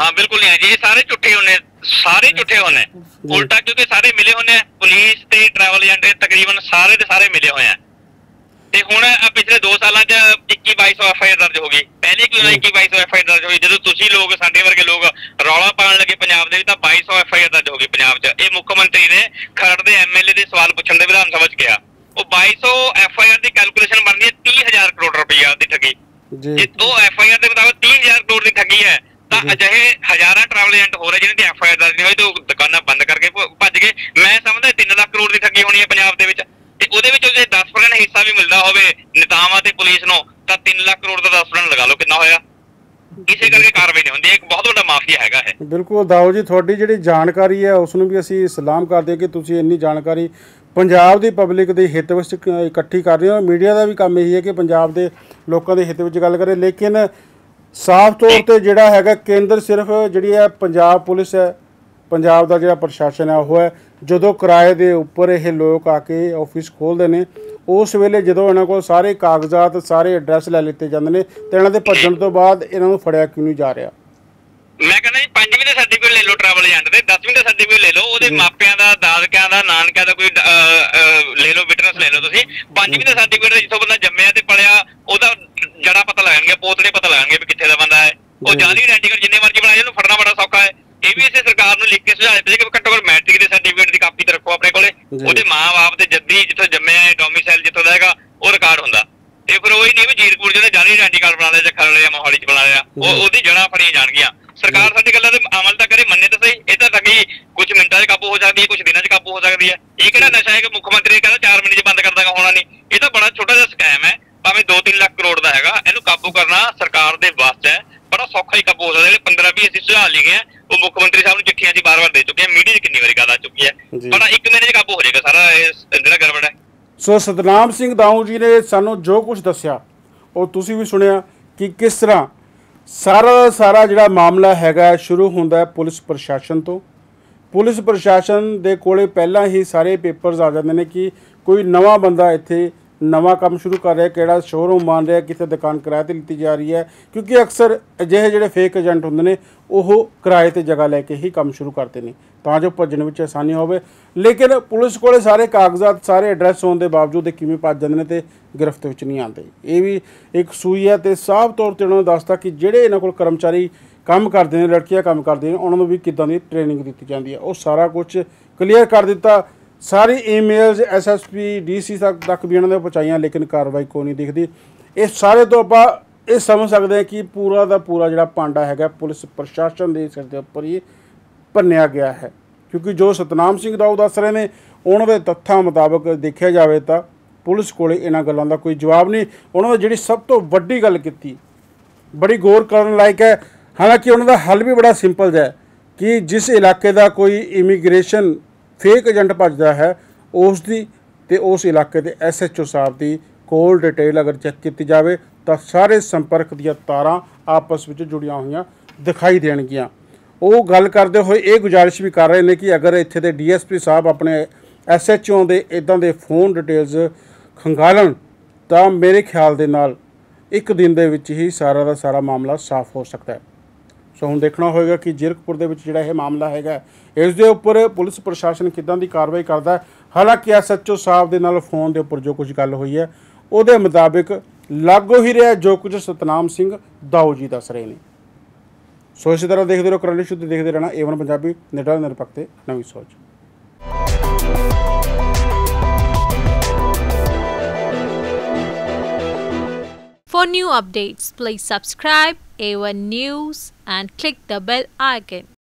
ਹਾਂ ਬਿਲਕੁਲ ਨਹੀਂ ਹੈ ਜੀ ਇਹ ਸਾਰੇ ਝੁੱਠੇ ਹੋਣੇ ਸਾਰੇ ਝੁੱਠੇ ਹੋਣੇ ਉਲਟਾ ਕਿਉਂਕਿ ਸਾਰੇ ਮਿਲੇ ਹੋਣੇ ਪੁਲਿਸ ਤੇ ਟਰੈਵਲ ਏਜੰਟ ਤਕਰੀਬਨ ਸਾਰੇ ਦੇ ਸਾਰੇ ਮਿਲੇ ਹੋਏ ਆ। ਤੇ ਹੁਣ ਪਿਛਲੇ 2 ਸਾਲਾਂ 'ਚ 21 2200 ਐਫ ਆਈ ਆਰ ਦਰਜ ਹੋ ਗਈ। ਪਹਿਲੇ ਕਿਉਂ 21 2200 ਐਫ ਆਈ ਆਰ ਦਰਜ ਹੋਈ ਜਦੋਂ ਤੁਸੀਂ ਲੋਕ ਸਾਡੇ ਵਰਗੇ ਲੋਕ ਰੌਲਾ ਪਾਉਣ ਲੱਗੇ ਪੰਜਾਬ ਦੇ ਤਾਂ 2200 ਐਫ ਆਈ ਆਰ ਦਰਜ ਹੋ ਗਈ ਪੰਜਾਬ 'ਚ। ਇਹ ਮੁੱਖ ਮੰਤਰੀ ਨੇ ਖਰੜ ਦੇ ਐਮਐਲਏ ਦੇ ਸਵਾਲ ਪੁੱਛਣ ਦੇ ਵਿਧਾਨ ਸਭਾ 'ਚ ਕਿਹਾ। ਉਹ 2200 ਐਫ ਆਈ ਆਰ ਦੀ ਕੈਲਕੂਲੇਸ਼ਨ ਬਣਦੀ ਹੈ 30000 ਕਰੋੜ ਰੁਪਈਆ ਦੀ ਠੱਗੀ। ਜੀ। ਜੇ ਉਹ ਐਫ ਆਈ ਆਰ ਦੇ ਮੁਤਾਬਕ 30000 ਕਰੋੜ ਦੀ ਠੱਗੀ ਹੈ। ਤਾਂ ਅਜਿਹੇ ਹਜ਼ਾਰਾਂ ਟਰੈਵਲ ਏਜੰਟ ਹੋ ਰਹੇ ਜਿਹਨਾਂ ਦੀ ਐਫ ਆਈ ਆਰ ਦਰਜ ਨਹੀਂ ਹੋਈ ਤੇ ਉਹ ਦੁਕਾਨਾਂ ਬੰਦ ਕਰਕੇ ਭੱਜ ਗਏ। ਮੈਂ ਸਮਝਦਾ 3 ਲੱਖ ਕਰੋੜ ਦੀ ਠੱਗੀ ਹੋਣੀ ਹੈ ਪੰਜਾਬ ਦੇ ਵਿੱਚ। ਤੇ ਉਹਦੇ ਵਿੱਚ ਜੇ 10% ਹਿੱਸਾ ਵੀ ਮਿਲਦਾ ਹੋਵੇ ਨਿਤਾਵਾਂ ਤੇ ਪੁਲਿਸ ਨੂੰ ਤਾਂ 3 ਲੱਖ ਕਰੋੜ ਦਾ 10% ਲਗਾ ਲਓ ਕਿੰਨਾ ਹੋਇਆ ਕਿਸੇ ਕਰਕੇ ਕਾਰਵਾਈ ਨਹੀਂ ਹੁੰਦੀ। ਇੱਕ ਬਹੁਤ ਵੱਡਾ ਮਾਫੀਆ ਹੈਗਾ ਇਹ। ਬਿਲਕੁਲ ਦਾਓ ਜੀ ਤੁਹਾਡੀ ਜਿਹੜੀ ਜਾਣਕਾਰੀ ਹੈ ਉਸ ਨੂੰ ਵੀ ਅਸੀਂ ਸਲਾਮ ਕਰਦੇ ਹਾਂ ਕਿ ਤੁਸੀਂ ਇੰਨੀ ਜਾਣਕਾਰੀ ਪੰਜਾਬ ਦੀ ਪਬਲਿਕ ਦੇ ਹਿੱਤ ਵਿੱਚ ਇਕੱਠੀ ਕਰ ਰਹੇ ਹੋ। ਮੀਡੀਆ ਦਾ ਵੀ ਕੰਮ ਇਹੀ ਹੈ ਕਿ ਪੰਜਾਬ ਦੇ ਲੋਕਾਂ ਦੇ ਹਿੱਤ ਵਿੱਚ ਗੱਲ ਕਰੇ। ਲੇਕਿਨ ਸਾਫ਼ ਤੌਰ ਤੇ ਜਿਹੜਾ ਹੈਗਾ ਕੇਂਦਰ ਸਿਰਫ ਜਿਹੜੀ ਹੈ ਪੰਜਾਬ ਪੁਲਿਸ ਹੈ ਪੰਜਾਬ ਦਾ ਜਿਹੜਾ ਪ੍ਰਸ਼ਾਸਨ ਹੈ ਉਹ ਹੈ। ਜਦੋਂ ਕਿਰਾਏ ਦੇ ਉੱਪਰ ਇਹ ਲੋਕ ਆ ਕੇ ਆਫਿਸ ਖੋਲ੍ਹਦੇ ਨੇ ਉਸ ਵੇਲੇ ਜਦੋਂ ਇਹਨਾਂ ਕੋਲ ਸਾਰੇ ਕਾਗਜ਼ਾਤ ਸਾਰੇ ਐਡਰੈਸ ਲੈ ਲਿੱਤੇ ਜਾਂਦੇ ਨੇ ਤੇ ਇਹਨਾਂ ਦੇ ਭੱਜਣ ਤੋਂ ਬਾਅਦ ਇਹਨਾਂ ਨੂੰ ਫੜਿਆ ਕਿਉਂ ਨਹੀਂ ਜਾ ਰਿਹਾ? ਮੈਂ ਕਹਿੰਦਾ ਜੀ ਪੰਜਵੀਂ ਦਾ ਸਰਟੀਫਿਕੇਟ ਲੈ ਲਓ ਟਰੈਵਲ ਏਜੰਟ ਦੇ 10ਵੀਂ ਦਾ ਸਰਟੀਫਿਕੇਟ ਲੈ ਲਓ ਉਹਦੇ ਮਾਪਿਆਂ ਦਾ ਦਾਦਕਿਆਂ ਦਾ ਨਾਨਕਿਆਂ ਦਾ ਕੋਈ ਲੈ ਲਓ ਵਿਟਨੈਸ ਲੈ ਲਓ ਤੁਸੀਂ। ਪੰਜਵੀਂ ਦਾ ਸਰਟੀਫਿਕੇਟ ਜਿੱਥੋਂ ਬੰਦਾ ਜੰਮਿਆ ਤੇ ਪੜਿਆ ਉਹਦਾ ਜੜਾ ਪਤਾ ਲੱਗਣਗੇ ਪੋਤੜੇ ਪਤਾ ਲੱਗਣਗੇ ਵੀ ਕਿੱਥੇ ਦਾ ਬੰਦਾ ਹੈ। ਉਹ। ਜਾਲੀ ਆਇਡੈਂਟੀ ਜਿੰਨੇ ਮਰਜ਼ੀ ਬਣਾਏ ਉਹਨੂੰ ਫੜਨਾ ਬੜਾ ਸੌਖਾ ਹੈ। ਇਹ ਵੀ ਇਸੇ ਸਰਕਾਰ ਨੂੰ ਲਿਖ ਕੇ ਸੁਝਾਅ ਦਿੱਤੇ ਕਿ ਘੱਟੋ ਘੱਟ ਮੈਟ੍ਰਿਕ ਦੇ ਸਰਟੀਫਿਕੇਟ ਦੀ ਕਾਪੀ ਤੇ ਰੱਖੋ ਆਪਣੇ ਕੋਲੇ। ਉਹਦੇ ਮਾਂ-ਬਾਪ ਤੇ ਜੱਦੀ ਜਿੱਥੋਂ ਜੰਮਿਆ ਹੈ ਡੋਮਿਸਾਈਲ ਜਿੱਥੋਂ ਦਾ ਹੈਗਾ ਉਹ ਰਿਕਾਰਡ ਹੁੰਦਾ। ਤੇ ਫਿਰ ਉਹੀ ਨਹੀਂ ਵੀ ਜੀਰਕਪੁਰ ਜਿਹਨੇ ਜਾਲੀ ਆਇਡੈਂਟੀ ਕਾਰਡ ਬਣਾ ਲਿਆ ਜਾਂ ਖਰੜ ਜਾਂ ਮੋਹਾਲੀ ਚ ਬਣਾ ਲਿਆ। ਉਹ ਉਹਦੀ ਜੜ੍ਹਾਂ ਫੜੀਆਂ ਜਾਣਗੀਆਂ। ਸਰਕਾਰ ਸਾਡੀ ਗੱਲਾਂ ਤੇ ਅਮਲ ਤਾਂ ਕਰੇ ਮੰਨੇ ਤਾਂ ਸਹੀ। ਇਹ ਤਾਂ ਠੱਗੀ ਕੁਝ ਮਿੰਟਾਂ 'ਚ ਕਾਬੂ ਹੋ ਸਕਦੀ ਹੈ ਕੁਝ ਦਿਨਾਂ 'ਚ ਕਾਬੂ ਹੋ ਸਕਦੀ ਹੈ। ਇਹ ਕਿਹੜਾ ਨਸ਼ਾ ਹੈ ਕਿ ਮੁੱਖ ਮੰਤਰੀ ਕਹਿੰਦਾ 4 ਮਿੰਟ 'ਚ ਬੰਦ ਕਰ ਦਾਂਗਾ ਹੋਣਾ ਨਹੀਂ। ਇਹ ਤਾਂ ਬੜਾ ਛੋਟਾ ਜਿਹਾ ਸਕੈਮ ਹੈ। ਭਾਵੇਂ 2-3 ਲੱਖ ਕਰੋੜ ਦਾ ਹੈਗਾ ਇਹਨੂੰ ਕਾਬੂ ਕਰਨਾ ਸਰਕਾਰ ਦੇ ਵੱਸ 'ਚ ਹੈ। ਬੜਾ ਸੌਖਾ ਹੀ ਕਾਬੂ ਹੋ ਸਕਦਾ। ਜਿਹੜੇ 15-20 ਅਸੀਂ ਸੁਝਾਅ ਲਿਖੇ ਆ ਉਹ ਮੁੱਖ ਮੰਤਰੀ ਸਾਹਿਬ ਨੂੰ ਚਿੱਠੀਆਂ 'ਚ ਬਾਰ-ਬਾਰ ਦੇ ਚੁੱਕੇ ਆ ਮੀਡੀਆ 'ਚ ਕਿੰਨੀ ਵਾਰੀ ਗੱਲ ਆ ਚੁੱਕੀ ਹੈ। ਬੜਾ ਇੱਕ ਮਹੀਨੇ 'ਚ ਕਾਬੂ ਹੋ ਜਾਏਗਾ ਸਾਰਾ ਇਹ ਜਿਹੜਾ ਗੜਬੜ ਹੈ। ਸੋ ਸਤਨਾਮ ਸਿੰਘ ਦਾਊ ਜੀ ਨੇ ਸਾਨੂੰ ਜੋ ਕੁਝ ਦੱਸਿਆ ਉਹ ਤੁਸੀਂ ਵੀ ਸੁਣਿਆ ਕਿ ਕਿਸ ਤਰ੍ਹਾਂ ਸਾਰਾ ਸਾਰਾ ਜਿਹੜਾ ਮਾਮਲਾ ਹੈਗਾ ਸ਼ੁਰੂ ਹੁੰਦਾ ਹੈ ਪੁਲਿਸ ਪ੍ਰਸ਼ਾਸਨ ਤੋਂ। ਪੁਲਿਸ ਪ੍ਰਸ਼ਾਸਨ ਦੇ ਕੋਲੇ ਪਹਿਲਾਂ ਹੀ ਸਾਰੇ ਪੇਪਰਸ ਆ ਜਾਂਦੇ ਨੇ ਕਿ ਕੋਈ ਨਵਾਂ ਬੰਦਾ ਇੱਥੇ ਨਵਾਂ ਕੰਮ ਸ਼ੁਰੂ ਕਰ ਰਿਹਾ, ਕਿਹੜਾ ਸ਼ੋਰੂਮ ਬਣ ਰਿਹਾ ਕਿਤੇ ਦੁਕਾਨ ਕਿਰਾਏ ਤੇ ਲਿੱਤੀ ਜਾ ਰਹੀ ਹੈ, ਕਿਉਂਕਿ ਅਕਸਰ ਅਜਿਹੇ ਜਿਹੜੇ ਫੇਕ ਏਜੰਟ ਹੁੰਦੇ ਨੇ, ਉਹ ਕਿਰਾਏ ਤੇ ਜਗ੍ਹਾ ਲੈ ਕੇ ਹੀ ਕੰਮ ਸ਼ੁਰੂ ਕਰਦੇ ਨੇ। ਤਾਂ ਜੋ ਭੱਜਣ ਵਿੱਚ ਆਸਾਨੀ ਹੋਵੇ। ਲੇਕਿਨ ਪੁਲਿਸ ਕੋਲੇ ਸਾਰੇ ਕਾਗਜ਼ਾਤ, ਸਾਰੇ ਐਡਰੈਸ ਹੋਣ ਦੇ ਬਾਵਜੂਦ ਇਹ ਕਿਵੇਂ ਭੱਜ ਜਾਂਦੇ ਨੇ ਤੇ ਗ੍ਰਿਫਤ ਵਿੱਚ ਨਹੀਂ ਆਉਂਦੇ। ਇਹ ਵੀ ਇੱਕ ਸੂਈ ਹੈ ਤੇ ਸਾਫ਼ ਤੌਰ ਤੇ ਉਹਨਾਂ ਨੂੰ ਦੱਸਦਾ ਕਿ ਜਿਹੜੇ ਇਹਨਾਂ ਕੋਲ ਕਰਮਚਾਰੀ ਕੰਮ ਕਰਦੇ ਨੇ, ਲੜਕੀਆਂ ਕੰਮ ਕਰਦੀਆਂ ਨੇ, ਉਹਨਾਂ ਨੂੰ ਵੀ ਕਿੱਦਾਂ ਦੀ ਟ੍ਰੇਨਿੰਗ ਦਿੱਤੀ ਜਾਂਦੀ ਹੈ। ਉਹ ਸਾਰਾ ਕੁਝ ਕਲੀਅਰ ਕਰ ਦਿੱਤਾ। ਸਾਰੀ ਈਮੇਲਸ ਐਸਐਸਪੀ ਡੀਸੀ ਤੱਕ ਤੱਕ ਵੀ ਉਹਨਾਂ ਨੇ ਪਹੁੰਚਾਈਆਂ, ਲੇਕਿਨ ਕਾਰਵਾਈ ਕੋਈ ਨਹੀਂ ਦਿਖਦੀ। ਇਹ ਸਾਰੇ ਤੋਂ ਆਪਾਂ ਇਹ ਸਮਝ ਸਕਦੇ ਹਾਂ ਕਿ ਪੂਰਾ ਦਾ ਪੂਰਾ ਜਿਹੜਾ ਪਾਂਡਾ ਹੈਗਾ, ਪੁਲਿਸ ਪ੍ਰਸ਼ਾਸਨ ਦੇ ਸਿਰ ਦੇ ਉੱਪਰ ਹੀ ਭੰਨਿਆ ਗਿਆ ਹੈ। ਕਿਉਂਕਿ ਜੋ ਸਤਨਾਮ ਸਿੰਘ ਰਾਓ ਦੱਸ ਰਹੇ ਨੇ, ਉਹਨਾਂ ਦੇ ਤੱਥਾਂ ਮੁਤਾਬਕ ਦੇਖਿਆ ਜਾਵੇ ਤਾਂ ਪੁਲਿਸ ਕੋਲੇ ਇਹਨਾਂ ਗੱਲਾਂ ਦਾ ਕੋਈ ਜਵਾਬ ਨਹੀਂ। ਉਹਨਾਂ ਨੇ ਜਿਹੜੀ ਸਭ ਤੋਂ ਵੱਡੀ ਗੱਲ ਕੀਤੀ, ਬੜੀ ਗੌਰ ਕਰਨ ਲਾਇਕ ਹੈ। ਹਾਲਾਂਕਿ ਉਹਨਾਂ ਦਾ ਹੱਲ ਵੀ ਬੜਾ ਸਿੰਪਲ ਜਿਹਾ ਹੈ ਕਿ ਜਿਸ ਇਲਾਕੇ ਦਾ ਕੋਈ ਇਮੀਗ੍ਰੇਸ਼ਨ ਫੇਕ ਏਜੰਟ ਭੱਜਦਾ ਹੈ ਉਸ ਦੀ ਤੇ ਉਸ ਇਲਾਕੇ ਦੇ ਐਸਐਚਓ ਸਾਹਿਬ ਦੀ ਕੋਲ ਡਿਟੇਲ ਅਗਰ ਚੈੱਕ ਕੀਤੀ ਜਾਵੇ ਤਾਂ ਸਾਰੇ ਸੰਪਰਕ ਦੀਆਂ ਤਾਰਾਂ ਆਪਸ ਵਿੱਚ ਜੁੜੀਆਂ ਹੋਈਆਂ ਦਿਖਾਈ ਦੇਣਗੀਆਂ। ਉਹ ਗੱਲ ਕਰਦੇ ਹੋਏ ਇਹ ਗੁਜ਼ਾਰਿਸ਼ ਵੀ ਕਰ ਰਹੇ ਨੇ ਕਿ ਅਗਰ ਇੱਥੇ ਦੇ ਡੀਐਸਪੀ ਸਾਹਿਬ ਆਪਣੇ ਐਸਐਚਓ ਦੇ ਇਦਾਂ ਦੇ ਫੋਨ ਡਿਟੇਲਸ ਖੰਗਾਲਣ ਤਾਂ ਮੇਰੇ ਖਿਆਲ ਦੇ ਨਾਲ ਇੱਕ ਦਿਨ ਦੇ ਵਿੱਚ ਹੀ ਸਾਰਾ ਦਾ ਸਾਰਾ ਮਾਮਲਾ ਸਾਫ਼ ਹੋ ਸਕਦਾ ਹੈ। ਸੋ ਹੁਣ ਦੇਖਣਾ ਹੋਏਗਾ ਕਿ ਜੀਰਕਪੁਰ ਦੇ ਵਿੱਚ ਜਿਹੜਾ ਇਹ ਮਾਮਲਾ ਹੈਗਾ ਇਸ ਦੇ ਉੱਪਰ ਪੁਲਿਸ ਪ੍ਰਸ਼ਾਸਨ ਕਿੱਦਾਂ ਦੀ ਕਾਰਵਾਈ ਕਰਦਾ ਹੈ? ਹਾਲਾਂਕਿ ਐਸਐਚਓ ਸਾਹਿਬ ਦੇ ਨਾਲ ਫੋਨ ਦੇ ਉੱਪਰ ਜੋ ਕੁਝ ਗੱਲ ਹੋਈ ਹੈ ਉਹਦੇ ਮੁਤਾਬਿਕ ਲਾਗੋ ਹੀ ਰਿਹਾ ਜੋ ਕੁਝ ਸਤਨਾਮ ਸਿੰਘ ਦਾਊ ਜੀ ਦੱਸ ਰਹੇ ਨੇ। ਸੋ ਇਸੇ ਤਰ੍ਹਾਂ ਦੇਖਦੇ ਰਹੋ ਕਰੰਟ ਇਸ਼ੂ ਤੇ ਦੇਖਦੇ ਰਹਿਣਾ ਏਵਨ ਪੰਜਾਬੀ ਨਿਡਰ ਨਿਰਪੱਖ ਤੇ ਨਵੀਂ ਸੋਚ। For new updates, please subscribe A1 News and click the bell icon.